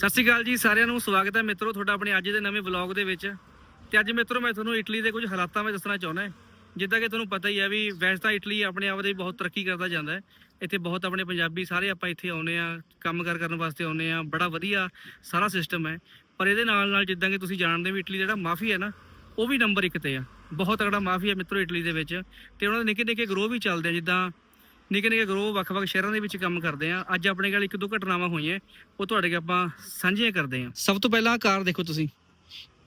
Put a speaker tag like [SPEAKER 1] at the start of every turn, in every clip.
[SPEAKER 1] ਸਤਿ ਸ਼੍ਰੀ ਅਕਾਲ ਜੀ, ਸਾਰਿਆਂ ਨੂੰ ਸਵਾਗਤ ਹੈ ਮਿੱਤਰੋ ਤੁਹਾਡਾ ਆਪਣੇ ਅੱਜ ਦੇ ਨਵੇਂ ਵਲੌਗ ਦੇ ਵਿੱਚ। ਤੇ ਅੱਜ ਮਿੱਤਰੋ ਮੈਂ ਤੁਹਾਨੂੰ ਇਟਲੀ ਦੇ ਕੁਝ ਹਾਲਾਤਾਂ ਬਾਰੇ ਦੱਸਣਾ ਚਾਹੁੰਦਾ ਹਾਂ। ਜਿੱਦਾਂ ਕਿ ਤੁਹਾਨੂੰ ਪਤਾ ਹੀ ਹੈ ਵੀ ਵੈਸੇ ਤਾਂ ਇਟਲੀ ਆਪਣੇ ਆਪ ਦੇ ਬਹੁਤ ਤਰੱਕੀ ਕਰਦਾ ਜਾਂਦਾ ਹੈ। ਇੱਥੇ ਬਹੁਤ ਆਪਣੇ ਪੰਜਾਬੀ ਸਾਰੇ ਆਪਾਂ ਇੱਥੇ ਆਉਨੇ ਆ ਕੰਮ ਕਾਰ ਕਰਨ ਵਾਸਤੇ ਆਉਨੇ ਆ ਬੜਾ ਵਧੀਆ ਸਾਰਾ ਸਿਸਟਮ ਹੈ। ਪਰ ਇਹਦੇ ਨਾਲ ਨਾਲ ਜਿੱਦਾਂ ਕਿ ਤੁਸੀਂ ਜਾਣਦੇ ਵੀ ਇਟਲੀ ਜਿਹੜਾ ਮਾਫੀ ਹੈ ਨਾ, ਉਹ ਵੀ ਨੰਬਰ 1 ਤੇ ਆ। ਬਹੁਤ ਤਗੜਾ ਹੈ ਮਿੱਤਰੋ ਇਟਲੀ ਦੇ ਵਿੱਚ। ਤੇ ਉਹਨਾਂ ਦੇ ਨਿੱਕੇ ਨਿੱਕੇ ਗਰੋਹ ਵੀ ਚੱਲਦੇ ਆ, ਜਿੱਦਾਂ ਨਿੱਕੇ ਨਿੱਕੇ ਗਰੋਹ ਵੱਖ-ਵੱਖ ਸ਼ਹਿਰਾਂ ਦੇ ਵਿੱਚ ਕੰਮ ਕਰਦੇ ਆ। ਅੱਜ ਆਪਣੇ ਕੋਲ ਇੱਕ ਦੋ ਘਟਨਾਵਾਂ ਹੋਈਆਂ, ਉਹ ਤੁਹਾਡੇ ਨਾਲ ਆਪਾਂ ਸਾਂਝੀਆਂ ਕਰਦੇ ਆ। ਸਭ ਤੋਂ ਪਹਿਲਾਂ ਕਾਰ ਦੇਖੋ ਤੁਸੀਂ।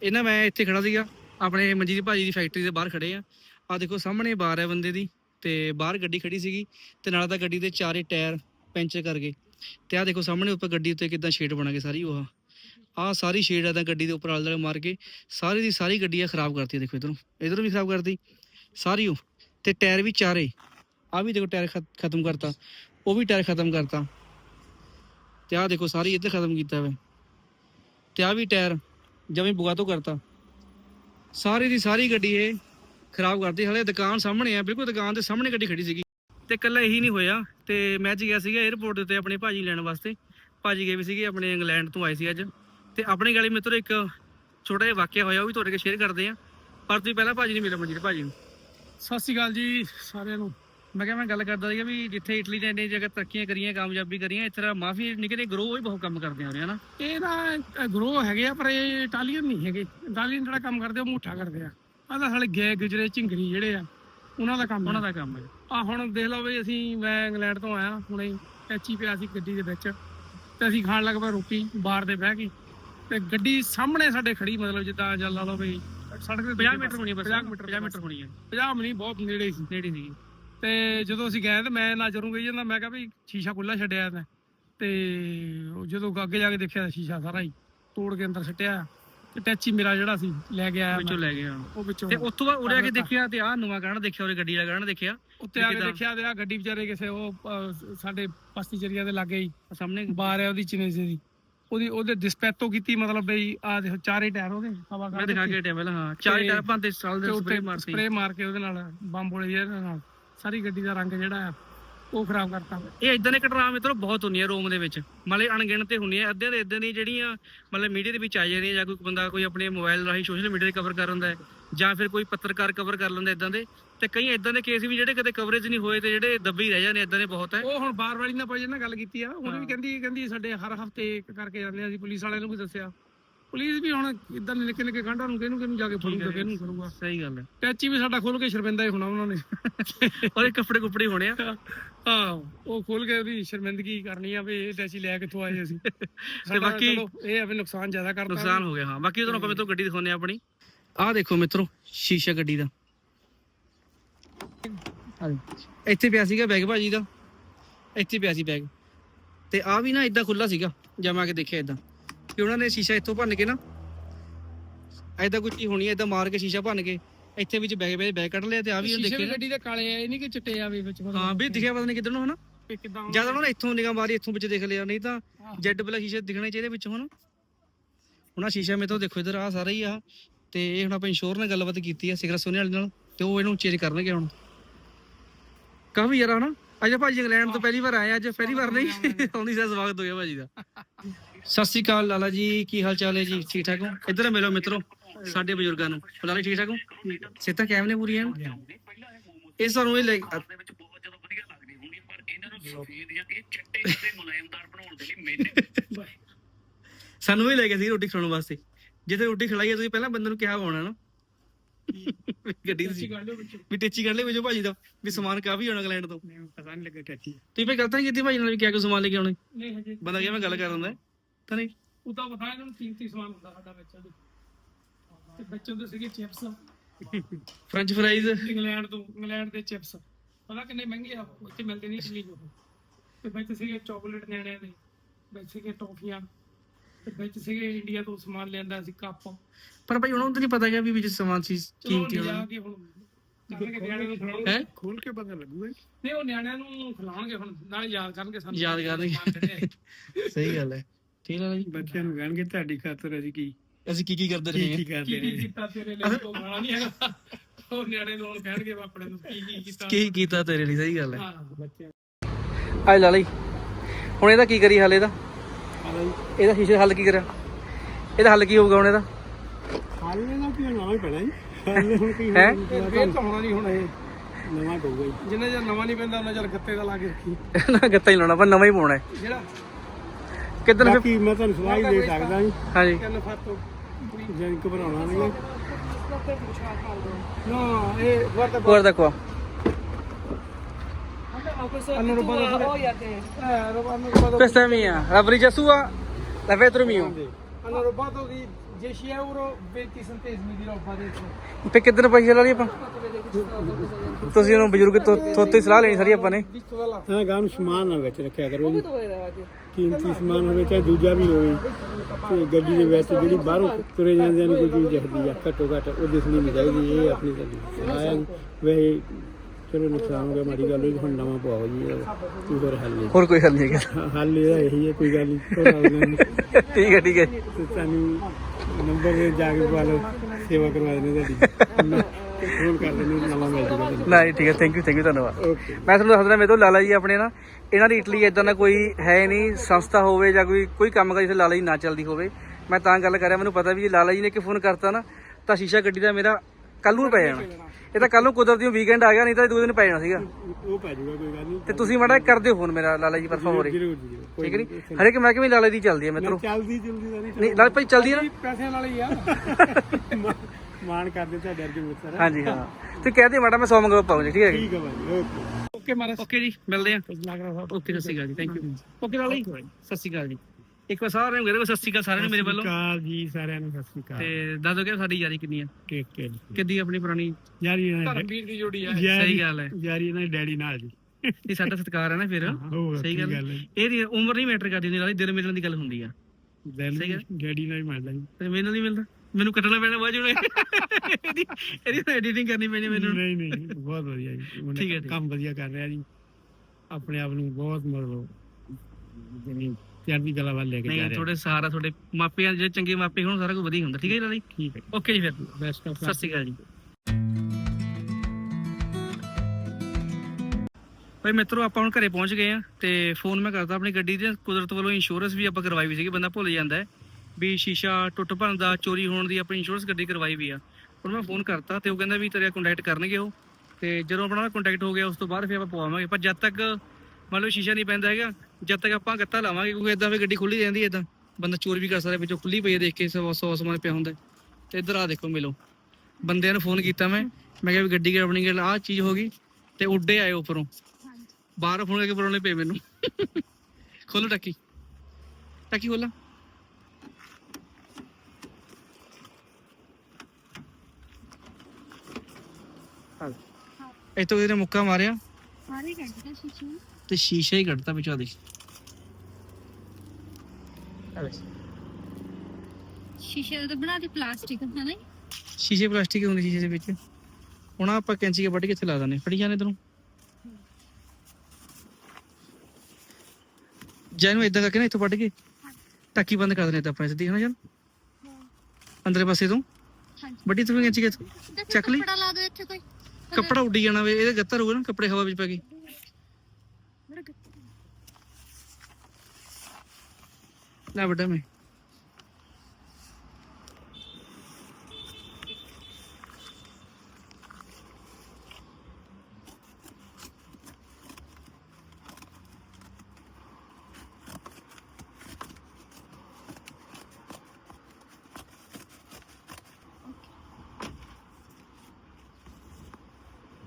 [SPEAKER 1] ਇਹਨਾਂ ਮੈਂ ਇੱਥੇ ਖੜਾ ਸੀਗਾ, ਆਪਣੇ ਮਨਜੀਤ ਭਾਜੀ ਦੀ ਫੈਕਟਰੀ ਦੇ ਬਾਹਰ ਖੜੇ ਆ। ਆ ਦੇਖੋ ਸਾਹਮਣੇ ਬਾਹਰ ਹੈ ਬੰਦੇ ਦੀ, ਤੇ ਬਾਹਰ ਗੱਡੀ ਖੜੀ ਸੀਗੀ, ਤੇ ਨਾਲ ਤਾਂ ਗੱਡੀ ਦੇ ਚਾਰੇ ਟਾਇਰ ਪੈਂਚਰ ਕਰ ਗਏ। ਤੇ ਆ ਦੇਖੋ ਸਾਹਮਣੇ ਉੱਪਰ ਗੱਡੀ ਉੱਤੇ ਕਿਦਾਂ ਸ਼ੇਡ ਬਣਾ ਕੇ ਸਾਰੀ ਉਹ ਆ। ਸਾਰੀ ਸ਼ੇਡ ਆ ਤਾਂ ਗੱਡੀ ਦੇ ਉੱਪਰ ਆਲੇ ਦੁਆਲੇ ਮਾਰ ਕੇ ਸਾਰੀ ਦੀ ਸਾਰੀ ਗੱਡੀ ਆ ਖਰਾਬ ਕਰਤੀ ਦੇਖੋ ਇਧਰੋਂ। ਇਧਰੋਂ ਵੀ ਖਰਾਬ ਕਰਤੀ। ਸਾਰੀ ਉਹ, ਤੇ ਟਾਇਰ ਵੀ ਚਾਰੇ। ਆ ਵੀ ਦੇਖੋ ਟਾਇਰ ਖਤਮ ਕਰਤਾ। ਉਹ ਵੀ ਟਾਇਰ ਖਤਮ ਕਰਤਾ। ਤੇ ਆ ਦੇਖੋ ਸਾਰੀ ਇੱਧਰ ਖਤਮ ਕੀਤਾ ਵੇ। ਤੇ ਆ ਵੀ ਟਾਇਰ ਜਵੇਂ ਬੁਗਾ ਤੋਂ ਕਰਤਾ। ਸਾਰੀ ਦੀ ਸਾਰੀ ਗੱਡੀ ਇਹ ਖਰਾਬ ਕਰਤੀ। ਹਲੇ ਦੁਕਾਨ ਸਾਹਮਣੇ ਆ। ਬਿਲਕੁਲ ਦੁਕਾਨ ਦੇ ਸਾਹਮਣੇ ਗੱਡੀ ਖੜੀ ਸੀਗੀ। ਤੇ ਕੱਲਾ ਇਹੀ ਨਹੀਂ ਹੋਇਆ। ਤੇ ਮੈਂ ਅੱਜ ਗਿਆ ਸੀਗਾ 에어ਪੋਰਟ ਦੇ ਉੱਤੇ ਆਪਣੇ ਭਾਜੀ ਲੈਣ ਵਾਸਤੇ। ਭਾਜੀ ਗਏ ਵੀ ਸੀਗੇ, ਆਪਣੇ ਇੰਗਲੈਂਡ ਤੋਂ ਆਏ ਸੀ ਅੱਜ। ਤੇ ਆਪਣੇ ਗਾਲੀ ਮਿੱਤਰੋ ਇੱਕ ਛੋਟਾ ਜਿਹਾ ਵਾਕਿਆ ਹੋਇਆ, ਉਹ ਵੀ ਤੁਹਾਡੇ ਨਾਲ ਸ਼ੇਅਰ ਕਰਦੇ ਆ। ਪਰ ਤੁਸੀਂ ਪਹਿਲਾਂ ਭਾਜੀ ਨੂੰ ਮਿਲੋ ਮਨਜੀਤ ਭਾਜੀ ਨੂੰ। ਸਤਿ ਸ਼੍ਰੀ ਅਕਾਲ ਜੀ ਸਾਰਿਆਂ ਨੂੰ। ਮੈਂ ਕਿਹਾ ਮੈਂ ਗੱਲ ਕਰਦਾ ਸੀਗਾ ਵੀ ਜਿੱਥੇ ਇਟਲੀ ਨੇ ਇੰਨੀ ਜਗ੍ਹਾ ਤਰੱਕੀਆਂ ਕਰੀਆਂ ਕਾਮਯਾਬੀ ਕਰੀਆਂ ਇੱਥੇ ਦਾ ਮਾਫੀ ਨਿੱਕੇ ਗਰੋਹ ਵੀ ਬਹੁਤ ਕੰਮ ਕਰਦੇ ਆ ਰਹੇ ਹਨਾ?
[SPEAKER 2] ਇਹ ਨਾ ਗਰੋ ਹੈਗੇ ਆ ਪਰ ਇਹ ਇਟਾਲੀਅਨ ਨਹੀਂ ਹੈਗੇ। ਇਟਾਲੀਅਨ ਜਿਹੜਾ ਕੰਮ ਕਰਦੇ ਆ, ਉਹ ਮੁੱਠਾ ਕਰਦੇ ਆ। ਆਹ ਤਾਂ ਸਾਲੇ ਗਏ ਗੁਜਰੇ ਝਿੰਗਰੀ ਜਿਹੜੇ ਆ ਉਹਨਾਂ ਦਾ ਕੰਮ
[SPEAKER 1] ਉਹਨਾਂ
[SPEAKER 2] ਆ
[SPEAKER 1] ਦਾ ਕੰਮ ਹੈ
[SPEAKER 2] ਆਹ ਹੁਣ ਦੇਖ ਲਓ ਵੀ ਅਸੀਂ ਮੈਂ ਇੰਗਲੈਂਡ ਤੋਂ ਆਇਆ ਹੁਣੇ ਐਚੀ ਪਿਆ ਸੀ ਗੱਡੀ ਦੇ ਵਿੱਚ। ਤੇ ਅਸੀਂ ਖਾਣ ਲੱਗ ਪਏ ਰੋਟੀ ਬਾਰ ਦੇ ਬਹਿ ਕੇ। ਤੇ ਗੱਡੀ ਸਾਹਮਣੇ ਸਾਡੇ ਖੜੀ ਮਤਲਬ ਜਿੱਦਾਂ ਜਾਂ ਲਾ ਲਓ ਵੀ ਸੜਕ ਦੇ
[SPEAKER 1] 50 ਮੀਟਰ ਹੋਣੀ ਹੈ ਬਸ।
[SPEAKER 2] 50 ਮੀਟਰ
[SPEAKER 1] 50 ਮੀਟਰ ਹੋਣੀ ਹੈ
[SPEAKER 2] 50 ਨਹੀਂ ਬਹੁਤ ਨੇੜੇ ਸੀ।
[SPEAKER 1] ਨੇੜੇ ਸੀ
[SPEAKER 2] ਤੇ ਜਦੋਂ ਅਸੀਂ ਗਏ ਤੇ ਮੈਂ ਨਾ ਜਰੂੰ ਗਈ ਜਾਂਦਾ ਮੈਂ ਕਿਹਾ ਵੀ ਸ਼ੀਸ਼ਾ ਖੁੱਲਾ ਛੱਡਿਆ ਤੇ ਤੇ ਉਹ ਜਦੋਂ ਅੱਗੇ ਜਾ ਕੇ ਦੇਖਿਆ ਸ਼ੀਸ਼ਾ ਸਾਰਾ ਹੀ ਤੋੜ ਕੇ ਅੰਦਰ ਸਿੱਟਿਆ। ਤੇ ਟੈਚੀ ਮੇਰਾ ਜਿਹੜਾ ਸੀ ਲੈ ਕੇ ਆਇਆ
[SPEAKER 1] ਵਿੱਚੋਂ। ਲੈ ਗਿਆ।
[SPEAKER 2] ਉਹ ਵਿੱਚੋਂ
[SPEAKER 1] ਤੇ ਉੱਥੋਂ ਬਾਅਦ ਉਰੇ ਆ ਕੇ ਦੇਖਿਆ ਤੇ ਆਹ ਨਵਾਂ ਗਾਣਾ ਦੇਖਿਆ ਉਹਦੇ ਗੱਡੀ ਦਾ ਗਾਣਾ ਦੇਖਿਆ?
[SPEAKER 2] ਉੱਤੇ ਆ ਕੇ? ਦੇਖਿਆ ਤੇ ਆ ਗੱਡੀ ਵਿਚਾਰੇ ਕਿਸੇ ਉਹ ਅਹ, ਸਾਡੇ ਪਸਤੀ ਚਰੀਆ ਦੇ ਲਾਗੇ ਹੀ।
[SPEAKER 1] ਸਾਹਮਣੇ?
[SPEAKER 2] ਬਾਰ ਹੈ ਉਹਦੀ ਚਿਨੇਸੇ ਦੀ। ਉਹਦੀ ਉਹਦੇ ਡਿਸਪੈਟੋ ਕੀਤੀ ਮਤਲਬ ਬਈ ਆ ਦੇਖੋ ਚਾਰੇ ਟਾਇਰ ਉਹਦੇ ਹਵਾ
[SPEAKER 1] ਮੈਂ ਦਿਖਾ ਕੇ ਹਟਿਆ ਪਹਿਲਾਂ ਹਾਂ। ਚਾਰ
[SPEAKER 2] ਤੇ-
[SPEAKER 1] ਟਾਇਰ ਪੰਜ ਸਾਲ ਦੇ ਸਪਰੇ ਮਾਰਤੀ।
[SPEAKER 2] ਸਪਰੇ ਮਾਰ ਕੇ ਉਹਦੇ ਨਾਲ ਬੰਬ ਵਾਲੇ ਜਿਹੇ ਨਾਲ। ਸਾਰੀ ਗੱਡੀ ਦਾ ਰੰਗ ਜਿਹੜਾ ਆ ਉਹ ਖਰਾਬ ਕਰਤਾ।
[SPEAKER 1] ਇਹ ਇਦਾਂ ਦੇ ਘਟਨਾ ਮਿੱਤਰੋ ਬਹੁਤ ਹੁੰਦੀਆਂ ਰੋਮ ਦੇ ਵਿੱਚ। ਮਤਲਬ ਅਣਗਿਣਤ ਹੁੰਦੀਆਂ ਅੱਧੇ ਦੇ ਇਦਾਂ ਦੀਆਂ ਜਿਹੜੀਆਂ ਮਤਲਬ ਮੀਡੀਆ ਦੇ ਵਿੱਚ ਆ ਜਾਂਦੀਆਂ ਜਾਂ ਕੋਈ ਬੰਦਾ ਕੋਈ ਆਪਣੇ ਮੋਬਾਈਲ ਰਾਹੀਂ ਸੋਸ਼ਲ ਮੀਡੀਆ ਤੇ ਕਵਰ ਕਰ ਹੁੰਦਾ ਹੈ ਜਾਂ ਫਿਰ ਕੋਈ ਪੱਤਰਕਾਰ ਕਵਰ ਕਰ ਲੈਂਦਾ ਇਦਾਂ ਦੇ ਤੇ ਕਈ ਇਦਾਂ ਦੇ ਕੇਸ ਵੀ ਜਿਹੜੇ ਕਦੇ ਕਵਰੇਜ ਨਹੀਂ ਹੋਏ ਤੇ ਜਿਹੜੇ ਦੱਬੇ ਹੀ ਰਹਿ ਜਾਂਦੇ ਇਦਾਂ ਦੇ ਬਹੁਤ ਹੈ।
[SPEAKER 2] ਉਹ ਹੁਣ ਬਾਰ ਵਾਲੀ ਨਾਲ ਭਾਈ ਨਾਲ ਗੱਲ ਕੀਤੀ ਆ ਉਹਨੇ
[SPEAKER 1] ਹਾਂ।
[SPEAKER 2] ਵੀ ਕਹਿੰਦੀ ਕਹਿੰਦੀ ਸਾਡੇ ਹਰ ਹਫ਼ਤੇ ਕਰਕੇ ਜਾਂਦੇ ਆ ਅਸੀਂ ਪੁਲਿਸ ਵਾਲਿਆਂ ਨੂੰ ਵੀ ਦੱਸਿਆ। ਪੁਲਿਸ ਵੀ ਹੁਣ ਇਦਾਂ ਨਿੱਕੇ ਨਿੱਕੇ ਕਾਂਡਾਂ ਨੂੰ ਕਿਹਨੂੰ ਕਿਹਨੂੰ ਜਾ ਕੇ ਫੜੂਗਾ ਕਿਹਨੂੰ ਕਰੂਗਾ
[SPEAKER 1] ਸਹੀ ਗੱਲ ਹੈ।
[SPEAKER 2] ਟੈਚੀ ਵੀ ਸਾਡਾ ਖੋਲ ਕੇ ਸ਼ਰਮਿੰਦਾ ਹੀ ਹੋਣਾ ਉਹਨਾਂ ਨੇ।
[SPEAKER 1] ਉਹਦੇ ਕੱਪੜੇ ਕੁੱਪੜੇ ਹੋਣੇ ਆ।
[SPEAKER 2] ਹਾਂ ਉਹ ਖੋਲ ਕੇ ਉਹਦੀ ਸ਼ਰਮਿੰਦਗੀ ਕਰਨੀ ਆ ਵੀ ਇਹ ਟੈਚੀ ਲੈ ਕਿੱਥੋਂ ਆਏ ਅਸੀਂ। ਸਾਡਾ
[SPEAKER 1] ਬਾਕੀ-
[SPEAKER 2] ਇਹ ਆ ਵੀ ਨੁਕਸਾਨ ਜ਼ਿਆਦਾ ਕਰਤਾ।
[SPEAKER 1] ਨੁਕਸਾਨ ਹੋ ਗਿਆ ਹਾਂ। ਬਾਕੀ ਤੁਹਾਨੂੰ ਆਪਾਂ ਮਿੱਤਰੋ ਗੱਡੀ ਦਿਖਾਉਂਦੇ ਆ ਆਪਣੀ। ਆਹ ਦੇਖੋ ਮਿੱਤਰੋ ਸ਼ੀਸ਼ਾ ਗੱਡੀ ਦਾ। ਇੱਥੇ ਪਿਆ ਸੀਗਾ ਬੈਗ ਭਾਜੀ ਦਾ। ਇੱਥੇ ਪਿਆ ਸੀ ਬੈਗ। ਤੇ ਆ ਵੀ ਨਾ ਇਦਾਂ ਖੁੱਲਾ ਸੀਗਾ ਜਮਾ ਕੇ ਦੇਖਿਆ ਇਦਾਂ ਕਿ ਉਹਨਾਂ ਨੇ ਸ਼ੀਸ਼ਾ ਇੱਥੋਂ ਭੰਨ ਕੇ ਨਾ ਐਦਾਂ ਕੁਝ ਚੀਜ਼ ਹੋਣੀ ਐ ਇਦਾਂ ਮਾਰ ਕੇ ਸ਼ੀਸ਼ਾ ਭੰਨ ਕੇ ਇੱਥੇ ਵਿੱਚ ਬੈਗ ਬੈਗ ਬੈਗ ਕੱਢ ਲਿਆ ਤੇ ਆ ਵੀ ਉਹ
[SPEAKER 2] ਸ਼ੀਸ਼ੇ
[SPEAKER 1] ਦੇਖੇ
[SPEAKER 2] ਗੱਡੀ ਦੇ ਕਾਲੇ ਆ ਇਹ ਨਹੀਂ ਕਿ ਚਿੱਟੇ ਆ ਵੀ ਵਿੱਚ
[SPEAKER 1] ਹਾਂ ਵੀ ਦਿਖਿਆ ਪਤਾ ਨਹੀਂ ਕਿੱਧਰ ਨੂੰ ਹਨਾ।
[SPEAKER 2] ਕਿ ਕਿੱਦਾਂ
[SPEAKER 1] ਜ਼ਿਆਦਾ ਉਹਨਾਂ ਨੇ ਇੱਥੋਂ ਨਿਗਾਹ ਮਾਰੀ ਇੱਥੋਂ ਵਿੱਚ ਦੇਖ ਲਿਆ ਨਹੀਂ ਤਾਂ। ਜੈਡ ਬਲਾ ਸ਼ੀਸ਼ਾ ਦਿਖਣੇ ਚਾਹੀਦੇ ਵਿੱਚ ਹੁਣ। ਆਹ ਸ਼ੀਸ਼ਾ ਮੇ ਤੋਂ ਦੇਖੋ ਇਧਰ ਆ ਸਾਰਾ ਹੀ ਆ। ਤੇ ਇਹ ਹੁਣ ਆਪਾਂ ਇੰਸ਼ੋਰ ਨਾਲ ਗੱਲਬਾਤ ਕੀਤੀ ਆ ਸਿਗਰ ਸੋਨੇ ਵਾਲੇ ਨਾਲ ਤੇ ਉਹ ਇਹਨੂੰ ਚੇਂਜ ਕਰਨਗੇ ਹੁਣ। ਕਾਫੀ ਯਾਰ ਹਨਾ। ਅੱਜ ਭਾਜੀ ਇੰਗਲੈਂਡ ਤੋਂ ਪਹਿਲੀ ਵਾਰ ਆਏ ਅੱਜ ਪਹਿਲੀ ਵਾਰ ਨਹੀਂ। ਆਉਂਦੀ ਸਾਰ ਸਵਾਗਤ ਹੋ ਗਿਆ ਭਾਜੀ ਦਾ। ਸਤਿ ਸ਼੍ਰੀ ਅਕਾਲ ਲਾਲਾ ਜੀ ਕੀ ਹਾਲ ਚਾਲ ਹੈ ਜੀ? ਠੀਕ ਠਾਕ ਹੋ? ਇੱਧਰ ਮਿਲੋ ਮਿੱਤਰੋ ਸਾਡੇ ਬਜ਼ੁਰਗਾਂ ਨੂੰ। ਲਾਲਾ ਜੀ ਠੀਕ ਠਾਕ ਹੋ? ਸਿੱਧਾ ਕੈਮ ਨੇ ਪੂਰੀ ਐਨ ਇਹ ਸਾਨੂੰ ਇਹ ਲੈ
[SPEAKER 3] ਦੇ ਵਿੱਚ ਬਹੁਤ ਜ਼ਿਆਦਾ ਵਧੀਆ ਲੱਗਦੀ ਹੁੰਦੀ ਪਰ ਇਹਨਾਂ ਨੂੰ ਸਫੇਦ ਜਾਂ ਇਹ ਚਿੱਟੇ ਤੇ ਮੁਲਾਇਮਦਾਰ ਬਣਾਉਣ ਦੇ ਲਈ ਮੇਲੇ
[SPEAKER 1] ਸਾਨੂੰ ਵੀ ਲੈ ਗਏ ਸੀ ਰੋਟੀ ਖਾਣ ਵਾਸਤੇ। ਜਿੱਥੇ ਰੋਟੀ ਖਲਾਈਏ ਤੁਸੀਂ ਪਹਿਲਾਂ ਬੰਦੇ ਨੂੰ ਕਿਹਾ ਹੋਣਾ ਨਾ। ਗੱਡੀ
[SPEAKER 2] ਵਿੱਚੋਂ।
[SPEAKER 1] ਵੀ ਟੇਚੀ ਕੱਢ ਲੈ ਵਜੋ ਭਾਜੀ ਦਾ ਵੀ ਸਮਾਨ ਕਾਫੀ ਹੋਣਾ ਇੰਗਲੈਂਡ ਤੋਂ।
[SPEAKER 2] ਪਤਾ ਨਹੀਂ ਲੱਗਾ ਟੈਚੀ
[SPEAKER 1] ਤੁਸੀਂ ਗਲਤ ਨਹੀਂ ਕੀਤੀ ਭਾਜੀ ਨਾਲ ਵੀ ਕਿਹਾ ਕਿ ਸਮਾਨ ਲੈ ਕੇ ਆਉਣੇ?
[SPEAKER 2] ਨਹੀਂ ਹਜੇ
[SPEAKER 1] ਬੰਦਾ ਕਿਹਾ ਮੈਂ ਗੱਲ ਕਰ ਦਿੰਦਾ। ਤਾਂ ਨਹੀਂ
[SPEAKER 2] ਉਦਾਂ ਪਤਾ ਇਹਨਾਂ ਨੂੰ ਕੀਮਤੀ ਸਮਾਨ ਹੁੰਦਾ ਸਾਡਾ ਵਿੱਚ ਉਹਦੇ ਤੇ ਬੱਚੋਂ ਦੇ ਸੀਗੇ ਚਿਪਸ।
[SPEAKER 1] ਫ੍ਰੈਂਚ ਫਰਾਈਜ਼
[SPEAKER 2] ਇੰਗਲੈਂਡ ਤੋਂ ਇੰਗਲੈਂਡ ਦੇ ਚਿਪਸ। ਪਤਾ ਕਿੰਨੇ ਮਹਿੰਗੇ ਆ ਉੱਥੇ ਮਿਲਦੇ ਨਹੀਂ ਇਟਲੀ ਨੂੰ ਤੇ ਵਿੱਚ ਸੀਗੇ ਚਾਕਲੇਟ ਨਿਆਣਿਆਂ ਦੇ ਵਿੱਚ ਸੀਗੇ ਟੌਫੀਆਂ ਤੇ ਵਿੱਚ ਸੀਗੇ ਇੰਡੀਆ ਤੋਂ ਸਮਾਨ ਲਿਆਂਦਾ ਸੀ ਕੱਪ।
[SPEAKER 1] ਪਰ ਭਾਈ ਉਹਨਾਂ ਨੂੰ ਤਾਂ ਨਹੀਂ ਪਤਾ ਗਿਆ ਵੀ ਵਿੱਚ ਸਮਾਨ ਸੀ
[SPEAKER 2] ਚਲੋ
[SPEAKER 1] ਕੀਮਤੀ
[SPEAKER 2] ਲਿਜਾ
[SPEAKER 1] ਹੋਣਾ
[SPEAKER 2] ਕੇ ਹੁਣ ਕਰਨਗੇ ਨਿਆਣਿਆਂ ਨੂੰ ਖਿਲਾਉਣਗੇ।
[SPEAKER 1] ਹੈ?
[SPEAKER 2] ਖੋਲ ਕੇ ਪਤਾ ਲੱਗੂਗਾ ਨਹੀਂ ਉਹ ਨਿਆਣਿਆਂ ਨੂੰ ਖਿਲਾਉਣਗੇ ਹੁਣ ਨਾਲੇ ਯਾਦ ਕਰਨਗੇ ਸਾਨੂੰ।
[SPEAKER 1] ਯਾਦ ਕਰਨਗੇ।
[SPEAKER 2] ਸਮਾਨ
[SPEAKER 1] ਸਹੀ ਗੱਲ ਹੈ। ਠੀਕ ਹੈ ਜੀ।
[SPEAKER 4] ਬੱਚਿਆਂ ਨੂੰ ਕਹਿਣਗੇ ਤੁਹਾਡੀ ਖਾਤਰ ਅਸੀਂ ਕੀ
[SPEAKER 1] ਅਸੀਂ ਕੀ ਕੀ ਕਰਦੇ
[SPEAKER 4] ਕੀ
[SPEAKER 1] ਰਹੇ
[SPEAKER 4] ਕੀ
[SPEAKER 1] ਹਾਂ?
[SPEAKER 4] ਕਰਦੇ
[SPEAKER 2] ਕੀ ਕੀ
[SPEAKER 4] ਰਹੇ।
[SPEAKER 2] ਕੀਤਾ ਤੇਰੇ ਲਈ? ਕੋਈ ਗਾਣਾ ਨਹੀਂ ਹੈਗਾ। ਉਹ ਨਿਆਣੇ ਨੂੰ ਹੁਣ ਕਹਿਣਗੇ ਆਪਣੇ ਨੂੰ ਕੀ ਕੀ ਕੀਤਾ
[SPEAKER 1] ਕੀ ਕੀਤਾ ਤੇਰੇ ਲਈ? ਸਹੀ ਗੱਲ ਹੈ।
[SPEAKER 2] ਹਾਂ ਬੱਚੇ
[SPEAKER 1] ਆ ਲਾ ਲਈ ਹੁਣ ਇਹਦਾ ਕੀ ਕਰੀ ਹਾਲੇ ਦਾ
[SPEAKER 4] ਆਦਾ ਜੀ।
[SPEAKER 1] ਇਹਦਾ ਸ਼ੀਸ਼ੇ ਦਾ ਹੱਲ ਕੀ ਕਰਿਆ? ਇਹਦਾ ਹੱਲ ਕੀ ਹੋਊਗਾ ਹੁਣ ਇਹਦਾ?
[SPEAKER 4] ਹਾਲੇ ਦਾ ਕੀ ਨਵਾਂ ਹੀ ਪੈਣਾ ਜੀ। ਹਾਲੇ ਹੁਣ ਕੀ
[SPEAKER 1] ਹੈਂ?
[SPEAKER 2] ਫੇਰ ਤਾਂ ਹੋਣਾ ਨਹੀਂ ਹੁਣ ਇਹ।
[SPEAKER 4] ਨਵਾਂ ਪਊਗਾ ਜੀ।
[SPEAKER 2] ਜਿੰਨਾ ਚਿਰ ਨਵਾਂ ਨਹੀਂ ਪੈਂਦਾ ਉਹਨਾਂ ਚਿਰ ਗੱਤੇ ਦਾ ਲਾ ਕੇ ਰੱਖੀ।
[SPEAKER 1] ਨਾ ਗੱਤਾ ਹੀ ਲਾਉਣਾ ਪਰ ਨਵਾਂ ਹੀ ਪਾਉਣਾ ਹੈ।
[SPEAKER 2] ਜਿਹੜਾ
[SPEAKER 1] ਕਿੱਦਣ ਫਿਰ
[SPEAKER 4] ਬਾਕੀ ਮੈਂ ਤੁਹਾਨੂੰ ਸਲਾਹ ਹੀ ਦੇ ਸਕਦਾ ਜੀ
[SPEAKER 1] ਹਾਂਜੀ
[SPEAKER 2] ਤਿੰਨ ਫੱਤ
[SPEAKER 4] ਜਨ ਘਬਰਾਉਣਾ ਨਹੀਂ
[SPEAKER 2] ਨਾ ਇਹ ਵਰਤ
[SPEAKER 1] ਹੋਰ ਦੇਖੋ
[SPEAKER 2] hanno rubato pure eh hanno rubato
[SPEAKER 1] questa è mia la valigia sua la vetro mio
[SPEAKER 2] hanno rubato di 10 euro 20 centesimi di roba dentro
[SPEAKER 1] ਤੇ ਕਿੱਦਣ ਪੈਸੇ ਲਾ ਲਈ ਆਪਾਂ ਤੁਸੀਂ ਉਹਨੂੰ ਬਜ਼ੁਰਗ ਤੋਂ ਥੋਤੇ ਸਲਾਹ ਲੈਣੀ ਸਾਰੀ ਆਪਾਂ ਨੇ।
[SPEAKER 4] ਹਾਂ ਗਾਂ ਨੂੰ ਸਮਾਨ ਨਾ ਵਿੱਚ ਰੱਖਿਆ ਕਰੋ ਜੀ। ਕੀਮਤੀ ਸਮਾਨ ਹੋਵੇ ਚਾਹੇ ਦੂਜਾ ਵੀ ਹੋਵੇ ਤੇ ਗੱਡੀ ਦੇ ਵਿੱਚ ਜਿਹੜੀ ਬਾਹਰੋਂ ਤੁਰੇ ਜਾਂਦੇ ਨੇ ਕੋਈ ਚੀਜ਼ ਦਿਖਦੀ ਆ ਘੱਟੋ ਘੱਟ ਉਹ ਦਿਸਣੀ ਨਹੀਂ ਚਾਹੀਦੀ ਇਹ ਆਪਣੀ ਗੱਡੀ। ਆਇਆ ਵੈਸੇ ਚਲੋ ਨੁਕਸਾਨ ਹੋ ਗਿਆ ਮਾੜੀ ਗੱਲ ਹੋਈ ਹੁਣ ਨਵਾਂ ਪਵਾਓ ਜੀ ਕੋਈ ਹੋਰ ਹੱਲ ਨਹੀਂ।
[SPEAKER 1] ਹੋਰ ਕੋਈ ਹੱਲ ਨਹੀਂ ਹੈਗਾ।
[SPEAKER 4] ਹੱਲ ਇਹਦਾ ਇਹੀ ਹੈ ਕੋਈ ਗੱਲ ਨਹੀਂ
[SPEAKER 1] ਠੀਕ ਹੈ ਠੀਕ ਹੈ।
[SPEAKER 4] ਤੁਹਾਨੂੰ ਨੰਬਰ ਦੇ ਜਾ ਕੇ ਪਵਾ ਲਓ ਸੇਵਾ ਕਰਵਾ ਦੇਣੀ ਤੁਹਾਡੀ। ਫੋਨ ਕਰ ਦੇਣੀ ਨਵਾਂ ਮਿਲ ਜੂਗਾ ਤੁਹਾਨੂੰ
[SPEAKER 1] ਨਹੀਂ ਠੀਕ ਹੈ ਥੈਂਕ ਯੂ ਥੈਂਕ ਯੂ ਧੰਨਵਾਦ।
[SPEAKER 4] ਓਕੇ
[SPEAKER 1] ਮੈਂ ਤੁਹਾਨੂੰ ਦੱਸਦਾ ਮੇਰੇ ਤੋਂ ਲਾਲਾ ਜੀ ਆਪਣੇ ਨਾ ਇਹਨਾਂ ਦੀ ਇਟਲੀ ਇਦਾਂ ਦਾ ਕੋਈ ਹੈ ਨਹੀਂ ਸੰਸਥਾ ਹੋਵੇ ਜਾਂ ਕੋਈ ਕੋਈ ਕੰਮ ਕਰ ਜਿੱਥੇ ਲਾਲਾ ਜੀ ਨਾ ਚੱਲਦੀ ਹੋਵੇ। ਮੈਂ ਤਾਂ ਗੱਲ ਕਰ ਰਿਹਾ ਮੈਨੂੰ ਪਤਾ ਵੀ ਜੇ ਲਾਲਾ ਜੀ ਨੇ ਕਿ ਫੋਨ ਕਰਤਾ ਨਾ ਤਾਂ ਸ਼ੀਸ਼ਾ ਗੱਡੀ ਦਾ ਮੇਰਾ ਕੱਲ ਨੂੰ ਪੈ ਜਾਣਾ। ਇਹ ਤਾਂ ਕੱਲ ਨੂੰ ਕੁਦਰਤੀ ਵੀਕਐਂਡ ਆ ਗਿਆ ਨਹੀਂ ਤਾਂ ਦੂਜੇ ਦਿਨ ਪੈ ਜਾਣਾ ਸੀਗਾ।
[SPEAKER 4] ਉਹ ਪੈ ਜਾਊਗਾ ਕੋਈ ਗੱਲ ਨਹੀਂ।
[SPEAKER 1] ਤੇ ਤੁਸੀਂ ਮਾੜਾ ਜਿਹਾ ਕਰ ਦਿਓ ਫੋਨ ਮੇਰਾ ਲਾਲਾ ਜੀ ਪਰ ਫਾਵਰ ਠੀਕ ਹੈ ਨਹੀਂ ਹਰੇਕ ਮੈਂ ਕਿਵੇਂ ਲਾਲਾ ਦੀ ਚੱਲਦੀ ਹੈ ਮਿੱਤਰੋ?
[SPEAKER 4] ਚੱਲਦੀ ਜਲਦੀ ਦਾ ਨਹੀਂ
[SPEAKER 1] ਲਾਲ ਭਾਈ ਚੱਲਦੀ ਹੈ ਨਾ।
[SPEAKER 2] ਪੈਸਿਆਂ ਨਾਲ ਹੀ ਆ।
[SPEAKER 4] ਮਾਣ ਕਰਦੇ ਤੁਹਾਡੇ ਅਰਗੇ ਮਿੱਤਰ
[SPEAKER 1] ਹਾਂਜੀ ਹਾਂ। ਤੁਸੀਂ ਕਹਿ ਦਿਓ ਮਾੜਾ ਮੈਂ 100 ਮੰਗਵਾ ਪਾਉਂਗੀ ਠੀਕ ਹੈ
[SPEAKER 4] ਠੀਕ ਹੈ ਭਾਈ ਓਕੇ।
[SPEAKER 2] ਓਕੇ ਮਾਰਾ
[SPEAKER 1] ਓਕੇ ਜੀ ਮਿਲਦੇ ਆ
[SPEAKER 2] ਲੱਗ ਰਿਹਾ ਸਾਹਿਬ
[SPEAKER 1] ਓਕੇ ਸਤਿ ਸ਼੍ਰੀ ਅਕਾਲ ਜੀ thank you okay Lala ji ਸਤਿ ਸ਼੍ਰੀ ਅਕਾਲ ਜੀ। ਇੱਕ ਵਾਰ ਸਾਰਿਆਂ ਨੂੰ ਕਹਿੰਦੇ ਸਤਿ ਸ਼੍ਰੀ ਅਕਾਲ ਸਾਰਿਆਂ ਨੂੰ ਮੇਰੇ ਵੱਲੋਂ।
[SPEAKER 4] ਕਾਲ ਜੀ ਸਾਰਿਆਂ ਨੂੰ ਸਤਿ ਸ਼੍ਰੀ ਅਕਾਲ।
[SPEAKER 1] ਤੇ ਦੱਸ ਦੋ ਕਿ ਸਾਡੀ ਯਾਰੀ ਕਿੰਨੀ ਆ?
[SPEAKER 4] ਟੇਕ ਕੇਅਰ
[SPEAKER 1] ਕਿੱਦੀ ਆਪਣੀ ਪੁਰਾਣੀ
[SPEAKER 4] ਯਾਰੀ ਨਾਲ
[SPEAKER 2] ਧਰਮਵੀਰ ਦੀ ਜੋੜੀ ਆ
[SPEAKER 1] ਸਹੀ ਗੱਲ ਹੈ।
[SPEAKER 4] ਯਾਰੀ ਨਾਲ ਡੈਡੀ ਨਾਲ ਜੀ।
[SPEAKER 1] ਇਹ ਸਾਡਾ ਸਤਿਕਾਰ ਹੈ ਨਾ ਫਿਰ। ਸਹੀ ਗੱਲ
[SPEAKER 4] ਹੈ।
[SPEAKER 1] ਇਹਦੀ ਉਮਰ ਨਹੀਂ ਮੈਟਰ ਕਰਦੀ ਨਾਲ ਦਿਲ ਮਿਲਣ ਦੀ ਗੱਲ ਹੁੰਦੀ ਆ। ਹੈ।
[SPEAKER 4] ਡੈਡੀ ਨਾਲ ਹੀ ਮਿਲਦਾ ਜੀ।
[SPEAKER 1] ਤੇ ਮੈਨੂੰ ਨਹੀਂ ਮਿਲਦਾ। ਮੈਨੂੰ ਕੱਟਣਾ ਪੈਣਾ ਬਾਅਦ ਜੁਣੇ ਇਹਦੀ ਇਹਦੀ ਐਡੀਟਿੰਗ ਕਰਨੀ ਪੈਣੀ ਮੈਨੂੰ।
[SPEAKER 4] ਨਹੀਂ ਨਹੀਂ ਬਹੁਤ ਵਧੀਆ ਜੀ।
[SPEAKER 1] ਠੀਕ ਹੈ।
[SPEAKER 4] ਕੰਮ ਵਧੀਆ ਕਰ ਰਿਹਾ ਜੀ। ਆਪਣੇ ਆਪ ਨੂੰ ਬਹੁਤ ਮਤਲਬ ਜਿਵੇਂ ਚੜ੍ਹਦੀ ਕਲਾ ਵੱਲ ਲੈ ਕੇ ਜਾ
[SPEAKER 1] ਨਹੀਂ
[SPEAKER 4] ਰਿਹਾ।
[SPEAKER 1] ਥੋੜੇ ਸਹਾਰਾ ਤੁਹਾਡੇ ਮਾਪਿਆਂ ਜਿਹੜੇ ਚੰਗੇ ਮਾਪੇ ਹੋਣ ਸਾਰਾ ਕੁਝ ਵਧੀਆ ਹੁੰਦਾ। ਠੀਕ ਹੈ ਜੀ
[SPEAKER 4] ਠੀਕ ਹੈ
[SPEAKER 1] ਓਕੇ ਜੀ ਫਿਰ।
[SPEAKER 4] ਬੈਸਟ ਆਫ
[SPEAKER 1] ਸਤਿ ਸ਼੍ਰੀ ਅਕਾਲ ਜੀ। ਭਾਈ ਮਿੱਤਰੋ ਆਪਾਂ ਹੁਣ ਘਰੇ ਪਹੁੰਚ ਗਏ ਆ ਤੇ ਫੋਨ ਮੈਂ ਕਰਦਾ ਆਪਣੀ ਗੱਡੀ ਦੇ। ਕੁਦਰਤ ਵੱਲੋਂ ਇੰਸ਼ੋਰੈਂਸ ਵੀ ਆਪਾਂ ਕਰਵਾਈ ਵੀ ਸੀਗੀ ਬੰਦਾ ਭੁੱਲ ਜਾਂਦਾ ਹੈ। ਵੀ ਸ਼ੀਸ਼ਾ ਟੁੱਟ ਭੰਨ ਦਾ, ਚੋਰੀ ਹੋਣ ਦੀ ਆਪਣੀ ਇੰਸ਼ੋਰੈਂਸ ਗੱਡੀ ਕਰਵਾਈ ਵੀ ਆ। ਹੁਣ ਮੈਂ ਫੋਨ ਕਰਤਾ ਤੇ ਉਹ ਕਹਿੰਦਾ ਵੀ ਤੇਰਾ ਕੰਟੈਕਟ ਕਰਨਗੇ ਉਹ। ਤੇ ਜਦੋਂ ਆਪਣਾ ਕੰਟੈਕਟ ਹੋ ਗਿਆ, ਉਸ ਤੋਂ ਬਾਅਦ ਫਿਰ ਆਪਾਂ ਪਵਾਵਾਂਗੇ। ਪਰ ਜਦ ਤੱਕ ਮੰਨ ਲਓ ਸ਼ੀਸ਼ਾ ਨਹੀਂ ਪੈਂਦਾ ਹੈਗਾ, ਜਦ ਤੱਕ ਆਪਾਂ ਗੱਤਾ ਲਾਵਾਂਗੇ, ਕਿਉਂਕਿ ਇਦਾਂ ਫਿਰ ਗੱਡੀ ਖੁੱਲੀ ਰਹਿੰਦੀ ਹੈ ਇਦਾਂ ਬੰਦਾ ਚੋਰ ਵੀ ਕਰ ਸਕਦਾ, ਵਿੱਚੋਂ ਖੁੱਲੀ ਪਈ ਹੈ ਦੇਖ ਕੇ, ਸੌ ਸੌ ਸਮਾਨ ਪਿਆ ਹੁੰਦਾ। ਤੇ ਇੱਧਰ ਆ ਦੇਖੋ ਮਿਲੋ। ਬੰਦਿਆਂ ਨੂੰ ਫੋਨ ਕੀਤਾ ਮੈਂ। ਮੈਂ ਕਿਹਾ ਵੀ ਗੱਡੀ ਆਪਣੀ ਗੱਲ, ਆਹ ਚੀਜ਼ ਹੋ ਗਈ। ਤੇ ਉੱਡੇ ਆਏ ਉੱਪਰੋਂ। ਬਾਹਰ ਫੋਨ ਕਰਕੇ ਬੁਲਾਉਣੇ ਪਏ ਮੈਨੂੰ। ਖੋਲੋ ਟੱਕੀ। ਟੱਕੀ ਖੋਲਾ ਇੱਥੋਂ ਇਹਨੇ ਮੁੱਕਾ ਮਾਰਿਆ?
[SPEAKER 5] ਸਾਰੇ ਕੱਢ ਕੇ ਸ਼ੀਸ਼ੇ। ਨੂੰ।
[SPEAKER 1] ਤੇ ਸ਼ੀਸ਼ਾ ਹੀ ਕੱਢਤਾ ਵਿੱਚੋਂ ਦੀ
[SPEAKER 5] ਸ਼ੀਸ਼ੇ ਦਾ ਤਾਂ ਬਣਾ ਦੀ ਪਲਾਸਟਿਕ ਹੈ ਨਾ
[SPEAKER 1] ਸ਼ੀਸ਼ੇ ਪਲਾਸਟਿਕ ਹੁੰਦੇ ਸ਼ੀਸ਼ੇ ਦੇ ਵਿੱਚ। ਹੁਣ ਆਹ ਆਪਾਂ ਕੈਂਚੀ ਕੇ ਵੱਢ ਕੇ ਇੱਥੇ ਲਾ ਦਿੰਦੇ ਫੜੀ ਜਾਣੇ ਤੈਨੂੰ। ਜੈਨੂੰ ਇਦਾਂ ਕਰਕੇ ਨਾ ਇੱਥੋਂ ਵੱਢ ਕੇ ਟਾਕੀ ਬੰਦ ਕਰ ਦਿੰਦੇ ਤਾਂ ਆਪਾਂ ਸਿੱਧੀ ਹੈ ਨਾ? ਜਾਨ ਅੰਦਰੇ ਪਾਸੇ ਤੋਂ।
[SPEAKER 5] ਹਾਂਜੀ।
[SPEAKER 1] ਵੱਡੀ ਤੋਂ ਕੈਂਚੀ ਕੇ ਇੱਥੋਂ।
[SPEAKER 5] ਦੇਖੋ
[SPEAKER 1] ਚੱਕ ਲਈ?
[SPEAKER 5] ਕੱਪੜਾ ਲਾ ਦੋ ਇੱਥੇ ਕੋਈ।
[SPEAKER 1] ਕੱਪੜਾ ਉੱਡੀ ਜਾਣਾ ਵੇ ਇਹਦੇ ਗੱਤਰ ਹੋਊਗਾ ਨਾ ਕੱਪੜੇ ਹਵਾ ਵਿੱਚ ਪੈ ਗਏ ਲੈ ਵੱਡਾ ਮੈਂ।